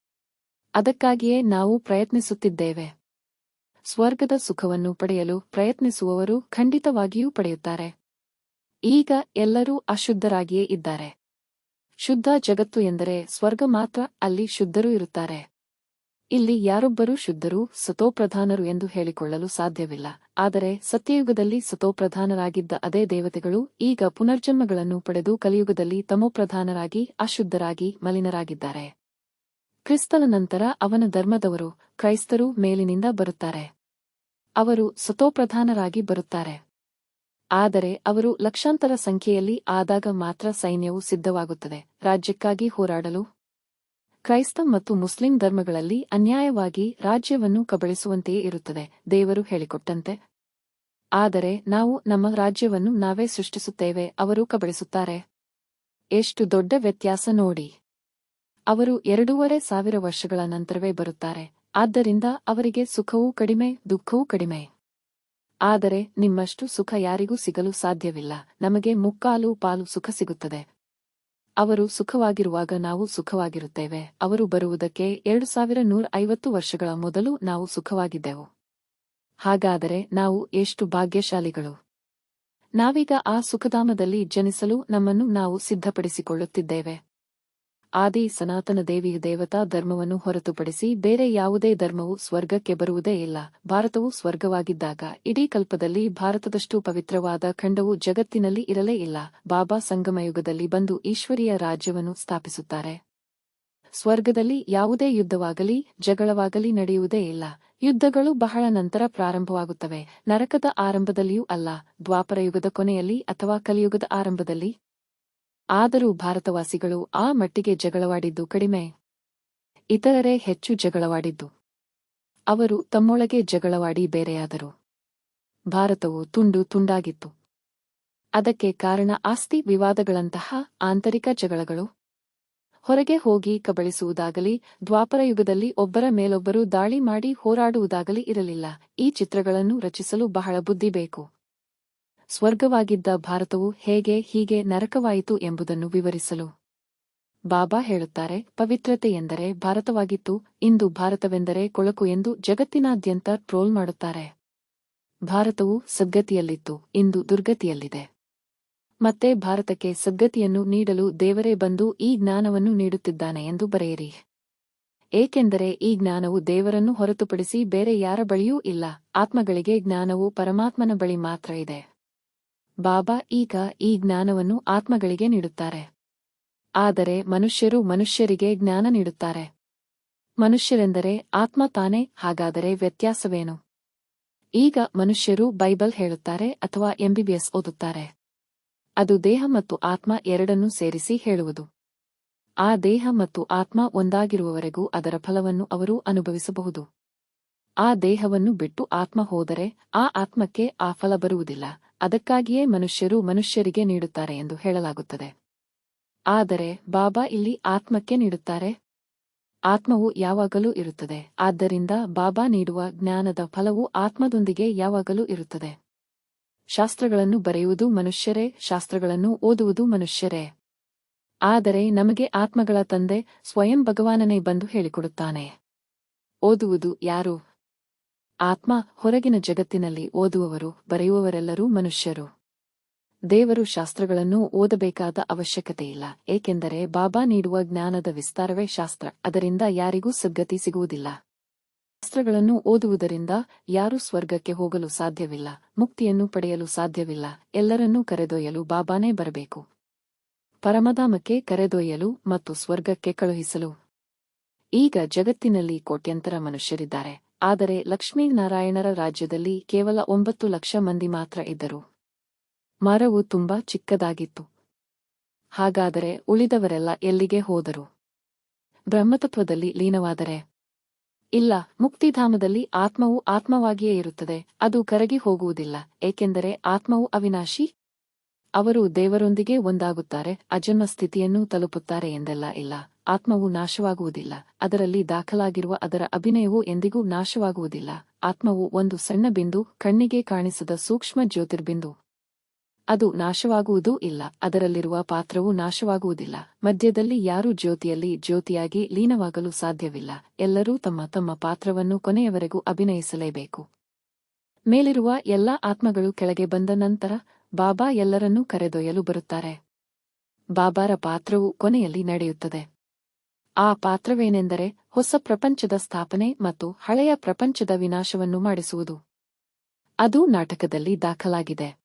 ಅದಕ್ಕಾಗಿಯೇ ನಾವು ಪ್ರಯತ್ನಿಸುತ್ತಿದ್ದೇವೆ. ಸ್ವರ್ಗದ ಸುಖವನ್ನು ಪಡೆಯಲು ಪ್ರಯತ್ನಿಸುವವರು ಖಂಡಿತವಾಗಿಯೂ ಪಡೆಯುತ್ತಾರೆ. ಈಗ ಎಲ್ಲರೂ ಅಶುದ್ಧರಾಗಿಯೇ ಇದ್ದಾರೆ. ಶುದ್ಧ ಜಗತ್ತು ಎಂದರೆ ಸ್ವರ್ಗ ಮಾತ್ರ ಅಲ್ಲಿ ಶುದ್ಧರು ಇರುತ್ತಾರೆ. ಇಲ್ಲಿ ಯಾರೊಬ್ಬರೂ ಶುದ್ಧರು ಸತೋಪ್ರಧಾನರು ಎಂದು ಹೇಳಿಕೊಳ್ಳಲು ಸಾಧ್ಯವಿಲ್ಲ. ಆದರೆ ಸತ್ಯಯುಗದಲ್ಲಿ ಸತೋಪ್ರಧಾನರಾಗಿದ್ದ ಅದೇ ದೇವತೆಗಳು ಈಗ ಪುನರ್ಜನ್ಮಗಳನ್ನು ಪಡೆದು ಕಲಿಯುಗದಲ್ಲಿ ತಮೋಪ್ರಧಾನರಾಗಿ, ಅಶುದ್ಧರಾಗಿ, ಮಲಿನರಾಗಿದ್ದಾರೆ. ಕ್ರಿಸ್ತನ ನಂತರ ಅವನ ಧರ್ಮದವರು, ಕ್ರೈಸ್ತರು ಮೇಲಿನಿಂದ ಬರುತ್ತಾರೆ. ಅವರು ಸತೋಪ್ರಧಾನರಾಗಿ ಬರುತ್ತಾರೆ. ಆದರೆ ಅವರು ಲಕ್ಷಾಂತರ ಸಂಖ್ಯೆಯಲ್ಲಿ ಆದಾಗ ಮಾತ್ರ ಸೈನ್ಯವು ಸಿದ್ಧವಾಗುತ್ತದೆ. ರಾಜ್ಯಕ್ಕಾಗಿ ಹೋರಾಡಲು ಕ್ರೈಸ್ತ ಮತ್ತು ಮುಸ್ಲಿಂ ಧರ್ಮಗಳಲ್ಲಿ ಅನ್ಯಾಯವಾಗಿ ರಾಜ್ಯವನ್ನು ಕಬಳಿಸುವಂತೆಯೇ ಇರುತ್ತದೆ. ದೇವರು ಹೇಳಿಕೊಟ್ಟಂತೆ, ಆದರೆ ನಾವು ನಮ್ಮ ರಾಜ್ಯವನ್ನು ನಾವೇ ಸೃಷ್ಟಿಸುತ್ತೇವೆ, ಅವರು ಕಬಳಿಸುತ್ತಾರೆ. ಎಷ್ಟು ದೊಡ್ಡ ವ್ಯತ್ಯಾಸ ನೋಡಿ. ಅವರು ಎರಡೂವರೆ ಸಾವಿರ ವರ್ಷಗಳ ನಂತರವೇ ಬರುತ್ತಾರೆ. ಆದ್ದರಿಂದ ಅವರಿಗೆ ಸುಖವೂ ಕಡಿಮೆ, ದುಃಖವೂ ಕಡಿಮೆ. ಆದರೆ ನಿಮ್ಮಷ್ಟು ಸುಖ ಯಾರಿಗೂ ಸಿಗಲು ಸಾಧ್ಯವಿಲ್ಲ. ನಮಗೆ ಮುಕ್ಕಾಲು ಪಾಲು ಸುಖ ಸಿಗುತ್ತದೆ. ಅವರು ಸುಖವಾಗಿರುವಾಗ ನಾವು ಸುಖವಾಗಿರುತ್ತೇವೆ. ಅವರು ಬರುವುದಕ್ಕೆ ಎರಡು ಸಾವಿರ ನೂರ ಐವತ್ತು ವರ್ಷಗಳ ಮೊದಲು ನಾವು ಸುಖವಾಗಿದ್ದೆವು. ಹಾಗಾದರೆ ನಾವು ಎಷ್ಟು ಭಾಗ್ಯಶಾಲಿಗಳು? ನಾವೀಗ ಆ ಸುಖಧಾಮದಲ್ಲಿ ಜನಿಸಲು ನಮ್ಮನ್ನು ನಾವು ಸಿದ್ಧಪಡಿಸಿಕೊಳ್ಳುತ್ತಿದ್ದೇವೆ. ಆದಿ ಸನಾತನ ದೇವಿ ದೇವತಾ ಧರ್ಮವನ್ನು ಹೊರತುಪಡಿಸಿ ಬೇರೆ ಯಾವುದೇ ಧರ್ಮವು ಸ್ವರ್ಗಕ್ಕೆ ಬರುವುದೇ ಇಲ್ಲ. ಭಾರತವು ಸ್ವರ್ಗವಾಗಿದ್ದಾಗ ಇಡೀ ಕಲ್ಪದಲ್ಲಿ ಭಾರತದಷ್ಟು ಪವಿತ್ರವಾದ ಖಂಡವು ಜಗತ್ತಿನಲ್ಲಿ ಇರಲೇ ಇಲ್ಲ. ಬಾಬಾ ಸಂಗಮಯುಗದಲ್ಲಿ ಬಂದು ಈಶ್ವರಿಯ ರಾಜ್ಯವನ್ನು ಸ್ಥಾಪಿಸುತ್ತಾರೆ. ಸ್ವರ್ಗದಲ್ಲಿ ಯಾವುದೇ ಯುದ್ಧವಾಗಲಿ, ಜಗಳವಾಗಲಿ ನಡೆಯುವುದೇ ಇಲ್ಲ. ಯುದ್ಧಗಳು ಬಹಳ ನಂತರ ಪ್ರಾರಂಭವಾಗುತ್ತವೆ. ನರಕದ ಆರಂಭದಲ್ಲಿಯೂ ಅಲ್ಲ. ದ್ವಾಪರಯುಗದ ಕೊನೆಯಲ್ಲಿ ಅಥವಾ ಕಲಿಯುಗದ ಆರಂಭದಲ್ಲಿ? ಆದರೂ ಭಾರತವಾಸಿಗಳು ಆ ಮಟ್ಟಿಗೆ ಜಗಳವಾಡಿದ್ದು ಕಡಿಮೆ. ಇತರರೇ ಹೆಚ್ಚು ಜಗಳವಾಡಿದ್ದು. ಅವರು ತಮ್ಮೊಳಗೆ ಜಗಳವಾಡಿ ಬೇರೆಯಾದರು. ಭಾರತವು ತುಂಡು ತುಂಡಾಗಿತ್ತು. ಅದಕ್ಕೆ ಕಾರಣ ಆಸ್ತಿ ವಿವಾದಗಳಂತಹ ಆಂತರಿಕ ಜಗಳಗಳು. ಹೊರಗೆ ಹೋಗಿ ಕಬಳಿಸುವುದಾಗಲಿ ದ್ವಾಪರಯುಗದಲ್ಲಿ ಒಬ್ಬರ ಮೇಲೊಬ್ಬರು ದಾಳಿ ಮಾಡಿ ಹೋರಾಡುವುದಾಗಲಿ ಇರಲಿಲ್ಲ. ಈ ಚಿತ್ರಗಳನ್ನು ರಚಿಸಲು ಬಹಳ ಬುದ್ಧಿ ಬೇಕು. ಸ್ವರ್ಗವಾಗಿದ್ದ ಭಾರತವು ಹೇಗೆ ಹೀಗೆ ನರಕವಾಯಿತು ಎಂಬುದನ್ನು ವಿವರಿಸಲು. ಬಾಬಾ ಹೇಳುತ್ತಾರೆ, ಪವಿತ್ರತೆ ಎಂದರೆ ಭಾರತವಾಗಿತ್ತು, ಇಂದು ಭಾರತವೆಂದರೆ ಕೊಳಕು ಎಂದು ಜಗತ್ತಿನಾದ್ಯಂತ ಟ್ರೋಲ್ ಮಾಡುತ್ತಾರೆ. ಭಾರತವು ಸದ್ಗತಿಯಲ್ಲಿತ್ತು, ಇಂದು ದುರ್ಗತಿಯಲ್ಲಿದೆ. ಮತ್ತೆ ಭಾರತಕ್ಕೆ ಸದ್ಗತಿಯನ್ನು ನೀಡಲು ದೇವರೇ ಬಂದು ಈ ಜ್ಞಾನವನ್ನು ನೀಡುತ್ತಿದ್ದಾನೆ ಎಂದು ಬರೆಯಿರಿ. ಏಕೆಂದರೆ ಈ ಜ್ಞಾನವು ದೇವರನ್ನು ಹೊರತುಪಡಿಸಿ ಬೇರೆ ಯಾರ ಬಳಿಯೂ ಇಲ್ಲ, ಆತ್ಮಗಳಿಗೆ ಜ್ಞಾನವು ಪರಮಾತ್ಮನ ಬಳಿ ಮಾತ್ರ ಇದೆ. ಬಾಬಾ ಈಗ ಈ ಜ್ಞಾನವನ್ನು ಆತ್ಮಗಳಿಗೆ ನೀಡುತ್ತಾರೆ. ಆದರೆ ಮನುಷ್ಯರು ಮನುಷ್ಯರಿಗೆ ಜ್ಞಾನ ನೀಡುತ್ತಾರೆ. ಮನುಷ್ಯರೆಂದರೆ ಆತ್ಮ ತಾನೇ, ಹಾಗಾದರೆ ವ್ಯತ್ಯಾಸವೇನು? ಈಗ ಮನುಷ್ಯರು ಬೈಬಲ್ ಹೇಳುತ್ತಾರೆ ಅಥವಾ ಎಂಬಿಬಿಎಸ್ ಓದುತ್ತಾರೆ. ಅದು ದೇಹ ಮತ್ತು ಆತ್ಮ ಎರಡನ್ನೂ ಸೇರಿಸಿ ಹೇಳುವುದು. ಆ ದೇಹ ಮತ್ತು ಆತ್ಮ ಒಂದಾಗಿರುವವರೆಗೂ ಅದರ ಫಲವನ್ನು ಅವರು ಅನುಭವಿಸಬಹುದು. ಆ ದೇಹವನ್ನು ಬಿಟ್ಟು ಆತ್ಮ ಹೋದರೆ ಆ ಆತ್ಮಕ್ಕೆ ಆ ಫಲ ಬರುವುದಿಲ್ಲ. ಅದಕ್ಕಾಗಿಯೇ ಮನುಷ್ಯರು ಮನುಷ್ಯರಿಗೆ ನೀಡುತ್ತಾರೆ ಎಂದು ಹೇಳಲಾಗುತ್ತದೆ. ಆದರೆ ಬಾಬಾ ಇಲ್ಲಿ ಆತ್ಮಕ್ಕೆ ನೀಡುತ್ತಾರೆ? ಆತ್ಮವು ಯಾವಾಗಲೂ ಇರುತ್ತದೆ. ಆದ್ದರಿಂದ ಬಾಬಾ ನೀಡುವ ಜ್ಞಾನದ ಫಲವು ಆತ್ಮದೊಂದಿಗೆ ಯಾವಾಗಲೂ ಇರುತ್ತದೆ. ಶಾಸ್ತ್ರಗಳನ್ನು ಬರೆಯುವುದು ಮನುಷ್ಯರೇ, ಶಾಸ್ತ್ರಗಳನ್ನು ಓದುವುದು ಮನುಷ್ಯರೇ. ಆದರೆ ನಮಗೆ ಆತ್ಮಗಳ ತಂದೆ ಸ್ವಯಂ ಭಗವಾನನೇ ಬಂದು ಹೇಳಿಕೊಡುತ್ತಾನೆ. ಓದುವುದು ಯಾರು? ಆತ್ಮ ಹೊರಗಿನ ಜಗತ್ತಿನಲ್ಲಿ ಓದುವವರು, ಬರೆಯುವವರೆಲ್ಲರೂ ಮನುಷ್ಯರು. ದೇವರು ಶಾಸ್ತ್ರಗಳನ್ನು ಓದಬೇಕಾದ ಅವಶ್ಯಕತೆಯಿಲ್ಲ, ಏಕೆಂದರೆ ಬಾಬಾ ನೀಡುವ ಜ್ಞಾನದ ವಿಸ್ತಾರವೇ ಶಾಸ್ತ್ರ, ಅದರಿಂದ ಯಾರಿಗೂ ಸದ್ಗತಿ ಸಿಗುವುದಿಲ್ಲ. ಶಾಸ್ತ್ರಗಳನ್ನು ಓದುವುದರಿಂದ ಯಾರೂ ಸ್ವರ್ಗಕ್ಕೆ ಹೋಗಲು ಸಾಧ್ಯವಿಲ್ಲ, ಮುಕ್ತಿಯನ್ನು ಪಡೆಯಲು ಸಾಧ್ಯವಿಲ್ಲ, ಎಲ್ಲರನ್ನೂ ಕರೆದೊಯ್ಯಲು ಬಾಬಾನೇ ಬರಬೇಕು. ಪರಮಧಾಮಕ್ಕೆ ಕರೆದೊಯ್ಯಲು ಮತ್ತು ಸ್ವರ್ಗಕ್ಕೆ ಕಳುಹಿಸಲು. ಈಗ ಜಗತ್ತಿನಲ್ಲಿ ಕೋಟ್ಯಂತರ ಮನುಷ್ಯರಿದ್ದಾರೆ ಆದರೆ ಲಕ್ಷ್ಮೀನಾರಾಯಣರ ರಾಜ್ಯದಲ್ಲಿ ಕೇವಲ ಒಂಬತ್ತು ಲಕ್ಷ ಮಂದಿ ಮಾತ್ರ ಇದ್ದರು. ಮರವು ತುಂಬಾ ಚಿಕ್ಕದಾಗಿತ್ತು. ಹಾಗಾದರೆ ಉಳಿದವರೆಲ್ಲ ಎಲ್ಲಿಗೆ ಹೋದರು? ಬ್ರಹ್ಮತತ್ವದಲ್ಲಿ ಲೀನವಾದರೆ? ಇಲ್ಲ, ಮುಕ್ತಿಧಾಮದಲ್ಲಿ ಆತ್ಮವು ಆತ್ಮವಾಗಿಯೇ ಇರುತ್ತದೆ, ಅದು ಕರಗಿ ಹೋಗುವುದಿಲ್ಲ, ಏಕೆಂದರೆ ಆತ್ಮವು ಅವಿನಾಶಿ. ಅವರು ದೇವರೊಂದಿಗೆ ಒಂದಾಗುತ್ತಾರೆ ಅಜನ್ಮ ಸ್ಥಿತಿಯನ್ನು ತಲುಪುತ್ತಾರೆ ಎಂದೆಲ್ಲ ಇಲ್ಲ. ಆತ್ಮವು ನಾಶವಾಗುವುದಿಲ್ಲ. ಅದರಲ್ಲಿ ದಾಖಲಾಗಿರುವ ಅದರ ಅಭಿನಯವು ಎಂದಿಗೂ ನಾಶವಾಗುವುದಿಲ್ಲ. ಆತ್ಮವು ಒಂದು ಸಣ್ಣ ಬಿಂದು, ಕಣ್ಣಿಗೆ ಕಾಣಿಸದ ಸೂಕ್ಷ್ಮ ಜ್ಯೋತಿರ್ಬಿಂದು. ಅದು ನಾಶವಾಗುವುದೂ ಇಲ್ಲ. ಅದರಲ್ಲಿರುವ ಪಾತ್ರವು ನಾಶವಾಗುವುದಿಲ್ಲ. ಮಧ್ಯದಲ್ಲಿ ಯಾರೂ ಜ್ಯೋತಿಯಲ್ಲಿ ಜ್ಯೋತಿಯಾಗಿ ಲೀನವಾಗಲು ಸಾಧ್ಯವಿಲ್ಲ. ಎಲ್ಲರೂ ತಮ್ಮ ತಮ್ಮ ಪಾತ್ರವನ್ನು ಕೊನೆಯವರೆಗೂ ಅಭಿನಯಿಸಲೇಬೇಕು. ಮೇಲಿರುವ ಎಲ್ಲಾ ಆತ್ಮಗಳು ಕೆಳಗೆ ಬಂದ ನಂತರ ಬಾಬಾ ಎಲ್ಲರನ್ನೂ ಕರೆದೊಯ್ಯಲು ಬರುತ್ತಾರೆ. ಬಾಬಾರ ಪಾತ್ರವು ಕೊನೆಯಲ್ಲಿ ನಡೆಯುತ್ತದೆ. ಆ ಪಾತ್ರವೇನೆಂದರೆ ಹೊಸ ಪ್ರಪಂಚದ ಸ್ಥಾಪನೆ ಮತ್ತು ಹಳೆಯ ಪ್ರಪಂಚದ ವಿನಾಶವನ್ನು ಮಾಡಿಸುವುದು. ಅದು ನಾಟಕದಲ್ಲಿ ದಾಖಲಾಗಿದೆ.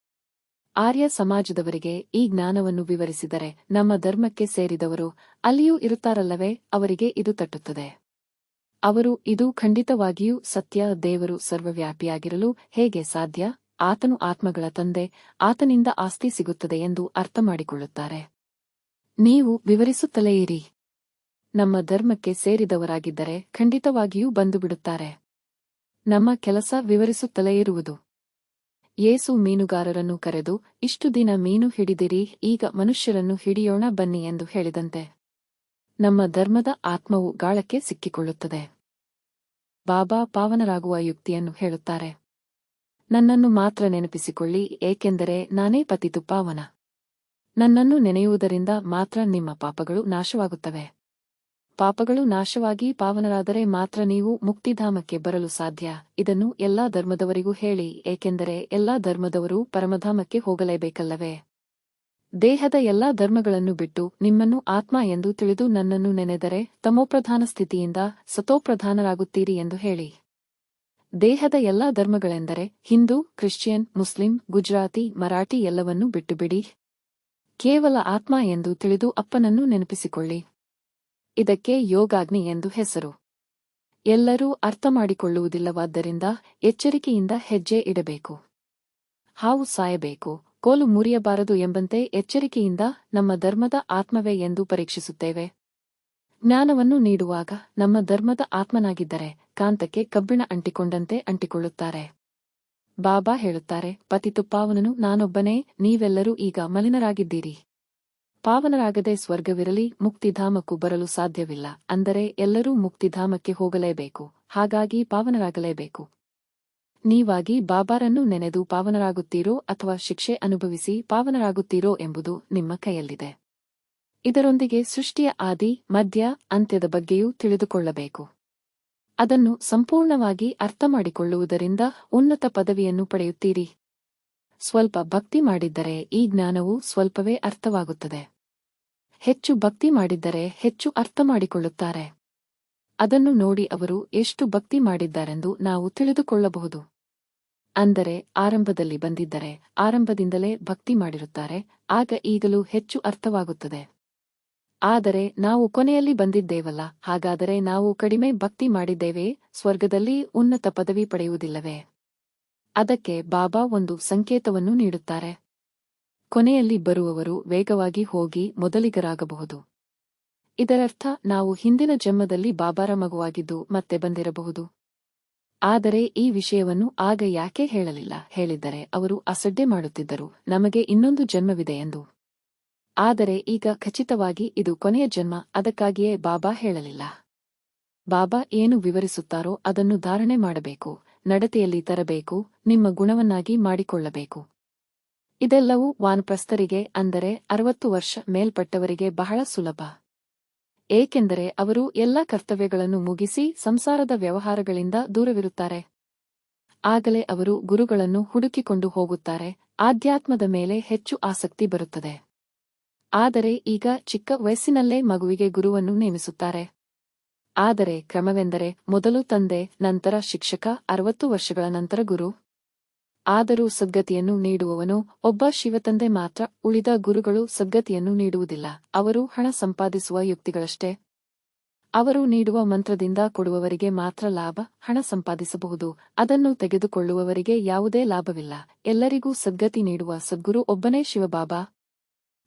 ಆರ್ಯ ಸಮಾಜದವರಿಗೆ ಈ ಜ್ಞಾನವನ್ನು ವಿವರಿಸಿದರೆ ನಮ್ಮ ಧರ್ಮಕ್ಕೆ ಸೇರಿದವರು ಅಲ್ಲಿಯೂ ಇರುತ್ತಾರಲ್ಲವೇ, ಅವರಿಗೆ ಇದು ತಟ್ಟುತ್ತದೆ. ಅವರು ಇದು ಖಂಡಿತವಾಗಿಯೂ ಸತ್ಯ, ದೇವರು ಸರ್ವವ್ಯಾಪಿಯಾಗಿರಲು ಹೇಗೆ ಸಾಧ್ಯ? ಆತನು ಆತ್ಮಗಳ ತಂದೆ, ಆತನಿಂದ ಆಸ್ತಿ ಸಿಗುತ್ತದೆ ಎಂದು ಅರ್ಥಮಾಡಿಕೊಳ್ಳುತ್ತಾರೆ. ನೀವು ವಿವರಿಸುತ್ತಲೇ ಇರಿ. ನಮ್ಮ ಧರ್ಮಕ್ಕೆ ಸೇರಿದವರಾಗಿದ್ದರೆ ಖಂಡಿತವಾಗಿಯೂ ಬಂದುಬಿಡುತ್ತಾರೆ. ನಮ್ಮ ಕೆಲಸ ವಿವರಿಸುತ್ತಲೇ ಇರುವುದು. ಯೇಸು ಮೀನುಗಾರರನ್ನು ಕರೆದು, ಇಷ್ಟು ದಿನ ಮೀನು ಹಿಡಿದಿರಿ, ಈಗ ಮನುಷ್ಯರನ್ನು ಹಿಡಿಯೋಣ ಬನ್ನಿ ಎಂದು ಹೇಳಿದಂತೆ. ನಮ್ಮ ಧರ್ಮದ ಆತ್ಮವು ಗಾಳಕ್ಕೆ ಸಿಕ್ಕಿಕೊಳ್ಳುತ್ತದೆ. ಬಾಬಾ ಪಾವನರಾಗುವ ಯುಕ್ತಿಯನ್ನು ಹೇಳುತ್ತಾರೆ. ನನ್ನನ್ನು ಮಾತ್ರ ನೆನಪಿಸಿಕೊಳ್ಳಿ, ಏಕೆಂದರೆ ನಾನೇ ಪತಿತು ಪಾವನ ನನ್ನನ್ನು ನೆನೆಯುವುದರಿಂದ ಮಾತ್ರ ನಿಮ್ಮ ಪಾಪಗಳು ನಾಶವಾಗುತ್ತವೆ. ಪಾಪಗಳು ನಾಶವಾಗಿ ಪಾವನರಾದರೆ ಮಾತ್ರ ನೀವು ಮುಕ್ತಿಧಾಮಕ್ಕೆ ಬರಲು ಸಾಧ್ಯ. ಇದನ್ನು ಎಲ್ಲಾ ಧರ್ಮದವರಿಗೂ ಹೇಳಿ, ಏಕೆಂದರೆ ಎಲ್ಲಾ ಧರ್ಮದವರು ಪರಮಧಾಮಕ್ಕೆ ಹೋಗಲೇಬೇಕಲ್ಲವೇ? ದೇಹದ ಎಲ್ಲಾ ಧರ್ಮಗಳನ್ನು ಬಿಟ್ಟು ನಿಮ್ಮನ್ನು ಆತ್ಮ ಎಂದು ತಿಳಿದು ನನ್ನನ್ನು ನೆನೆದರೆ ತಮೋಪ್ರಧಾನ ಸ್ಥಿತಿಯಿಂದ ಸತೋಪ್ರಧಾನರಾಗುತ್ತೀರಿ ಎಂದು ಹೇಳಿ. ದೇಹದ ಎಲ್ಲಾ ಧರ್ಮಗಳೆಂದರೆ ಹಿಂದೂ, ಕ್ರಿಶ್ಚಿಯನ್, ಮುಸ್ಲಿಂ, ಗುಜರಾತಿ, ಮರಾಠಿ ಎಲ್ಲವನ್ನೂ ಬಿಟ್ಟುಬಿಡಿ. ಕೇವಲ ಆತ್ಮ ಎಂದು ತಿಳಿದು ಅಪ್ಪನನ್ನು ನೆನಪಿಸಿಕೊಳ್ಳಿ. ಇದಕ್ಕೆ ಯೋಗಾಗ್ನಿ ಎಂದು ಹೆಸರು. ಎಲ್ಲರೂ ಅರ್ಥ ಮಾಡಿಕೊಳ್ಳುವುದಿಲ್ಲವಾದ್ದರಿಂದ ಎಚ್ಚರಿಕೆಯಿಂದ ಹೆಜ್ಜೆ ಇಡಬೇಕು. ಹಾವು ಸಾಯಬೇಕು, ಕೋಲು ಮುರಿಯಬಾರದು ಎಂಬಂತೆ ಎಚ್ಚರಿಕೆಯಿಂದ ನಮ್ಮ ಧರ್ಮದ ಆತ್ಮವೇ ಎಂದು ಪರೀಕ್ಷಿಸುತ್ತೇವೆ. ಜ್ಞಾನವನ್ನು ನೀಡುವಾಗ ನಮ್ಮ ಧರ್ಮದ ಆತ್ಮನಾಗಿದ್ದರೆ ಕಾಂತಕ್ಕೆ ಕಬ್ಬಿಣ ಅಂಟಿಕೊಂಡಂತೆ ಅಂಟಿಕೊಳ್ಳುತ್ತಾರೆ. ಬಾಬಾ ಹೇಳುತ್ತಾರೆ, ಪತಿತು ಪಾವನನು, ನಾನೊಬ್ಬನೇ, ನೀವೆಲ್ಲರೂ ಈಗ ಮಲಿನರಾಗಿದ್ದೀರಿ. ಪಾವನರಾಗದೆ ಸ್ವರ್ಗವಿರಲಿ, ಮುಕ್ತಿಧಾಮಕ್ಕೂ ಬರಲು ಸಾಧ್ಯವಿಲ್ಲ, ಅಂದರೆ ಎಲ್ಲರೂ ಮುಕ್ತಿಧಾಮಕ್ಕೆ ಹೋಗಲೇಬೇಕು, ಹಾಗಾಗಿ ಪಾವನರಾಗಲೇಬೇಕು. ನೀವಾಗಿ ಬಾಬಾರನ್ನು ನೆನೆದು ಪಾವನರಾಗುತ್ತೀರೋ ಅಥವಾ ಶಿಕ್ಷೆ ಅನುಭವಿಸಿ ಪಾವನರಾಗುತ್ತೀರೋ ಎಂಬುದು ನಿಮ್ಮ ಕೈಯಲ್ಲಿದೆ. ಇದರೊಂದಿಗೆ ಸೃಷ್ಟಿಯ ಆದಿ, ಮಧ್ಯ, ಅಂತ್ಯದ ಬಗ್ಗೆಯೂ ತಿಳಿದುಕೊಳ್ಳಬೇಕು. ಅದನ್ನು ಸಂಪೂರ್ಣವಾಗಿ ಅರ್ಥಮಾಡಿಕೊಳ್ಳುವುದರಿಂದ ಉನ್ನತ ಪದವಿಯನ್ನು ಪಡೆಯುತ್ತೀರಿ. ಸ್ವಲ್ಪ ಭಕ್ತಿ ಮಾಡಿದ್ದರೆ ಈ ಜ್ಞಾನವು ಸ್ವಲ್ಪವೇ ಅರ್ಥವಾಗುತ್ತದೆ. ಹೆಚ್ಚು ಭಕ್ತಿ ಮಾಡಿದ್ದರೆ ಹೆಚ್ಚು ಅರ್ಥ ಮಾಡಿಕೊಳ್ಳುತ್ತಾರೆ ಅದನ್ನು ನೋಡಿ ಅವರು ಎಷ್ಟು ಭಕ್ತಿ ಮಾಡಿದ್ದಾರೆಂದು ನಾವು ತಿಳಿದುಕೊಳ್ಳಬಹುದು. ಅಂದರೆ ಆರಂಭದಲ್ಲಿ ಬಂದಿದ್ದರೆ ಆರಂಭದಿಂದಲೇ ಭಕ್ತಿ ಮಾಡಿರುತ್ತಾರೆ, ಆಗ ಈಗಲೂ ಹೆಚ್ಚು ಅರ್ಥವಾಗುತ್ತದೆ. ಆದರೆ ನಾವು ಕೊನೆಯಲ್ಲಿ ಬಂದಿದ್ದೇವಲ್ಲ, ಹಾಗಾದರೆ ನಾವು ಕಡಿಮೆ ಭಕ್ತಿ ಮಾಡಿದ್ದೇವೆ, ಸ್ವರ್ಗದಲ್ಲಿ ಉನ್ನತ ಪದವಿ ಪಡೆಯುವುದಿಲ್ಲವೇ? ಅದಕ್ಕೆ ಬಾಬಾ ಒಂದು ಸಂಕೇತವನ್ನು ನೀಡುತ್ತಾರೆ. ಕೊನೆಯಲ್ಲಿ ಬರುವವರು ವೇಗವಾಗಿ ಹೋಗಿ ಮೊದಲಿಗರಾಗಬಹುದು. ಇದರರ್ಥ, ನಾವು ಹಿಂದಿನ ಜನ್ಮದಲ್ಲಿ ಬಾಬಾರ ಮಗುವಾಗಿದ್ದು ಮತ್ತೆ ಬಂದಿರಬಹುದು. ಆದರೆ ಈ ವಿಷಯವನ್ನು ಆಗ ಯಾಕೆ ಹೇಳಲಿಲ್ಲ? ಹೇಳಿದ್ದರೆ ಅವರು ಅಸಡ್ಡೆ ಮಾಡುತ್ತಿದ್ದರು. ನಮಗೆ ಇನ್ನೊಂದು ಜನ್ಮವಿದೆ ಎಂದು. ಆದರೆ ಈಗ ಖಚಿತವಾಗಿ ಇದು ಕೊನೆಯ ಜನ್ಮ, ಅದಕ್ಕಾಗಿಯೇ ಬಾಬಾ ಹೇಳಲಿಲ್ಲ. ಬಾಬಾ ಏನು ವಿವರಿಸುತ್ತಾರೋ ಅದನ್ನು ಧಾರಣೆ ಮಾಡಬೇಕು, ನಡತೆಯಲ್ಲಿ ತರಬೇಕು, ನಿಮ್ಮ ಗುಣವನ್ನಾಗಿ ಮಾಡಿಕೊಳ್ಳಬೇಕು. ಇದೆಲ್ಲವೂ ವಾನಪ್ರಸ್ಥರಿಗೆ, ಅಂದರೆ ಅರವತ್ತು ವರ್ಷ ಮೇಲ್ಪಟ್ಟವರಿಗೆ ಬಹಳ ಸುಲಭ. ಏಕೆಂದರೆ ಅವರು ಎಲ್ಲ ಕರ್ತವ್ಯಗಳನ್ನು ಮುಗಿಸಿ ಸಂಸಾರದ ವ್ಯವಹಾರಗಳಿಂದ ದೂರವಿರುತ್ತಾರೆ. ಆಗಲೇ ಅವರು ಗುರುಗಳನ್ನು ಹುಡುಕಿಕೊಂಡು ಹೋಗುತ್ತಾರೆ, ಆಧ್ಯಾತ್ಮದ ಮೇಲೆ ಹೆಚ್ಚು ಆಸಕ್ತಿ ಬರುತ್ತದೆ. ಆದರೆ ಈಗ ಚಿಕ್ಕ ವಯಸ್ಸಿನಲ್ಲೇ ಮಗುವಿಗೆ ಗುರುವನ್ನು ನೇಮಿಸುತ್ತಾರೆ. ಆದರೆ ಕ್ರಮವೆಂದರೆ ಮೊದಲು ತಂದೆ, ನಂತರ ಶಿಕ್ಷಕ, ಅರವತ್ತು ವರ್ಷಗಳ ನಂತರ ಗುರು. ಆದರೂ ಸದ್ಗತಿಯನ್ನು ನೀಡುವವನು, ಒಬ್ಬ ಶಿವತಂದೆ ಮಾತ್ರ ಉಳಿದ ಗುರುಗಳು ಸದ್ಗತಿಯನ್ನು ನೀಡುವುದಿಲ್ಲ, ಅವರು ಹಣ ಸಂಪಾದಿಸುವ ಯುಕ್ತಿಗಳಷ್ಟೇ. ಅವರು ನೀಡುವ ಮಂತ್ರದಿಂದ ಕೊಡುವವರಿಗೆ ಮಾತ್ರ ಲಾಭ, ಹಣ ಸಂಪಾದಿಸಬಹುದು, ಅದನ್ನು ತೆಗೆದುಕೊಳ್ಳುವವರಿಗೆ ಯಾವುದೇ ಲಾಭವಿಲ್ಲ, ಎಲ್ಲರಿಗೂ ಸದ್ಗತಿ ನೀಡುವ ಸದ್ಗುರು ಒಬ್ಬನೇ ಶಿವಬಾಬಾ.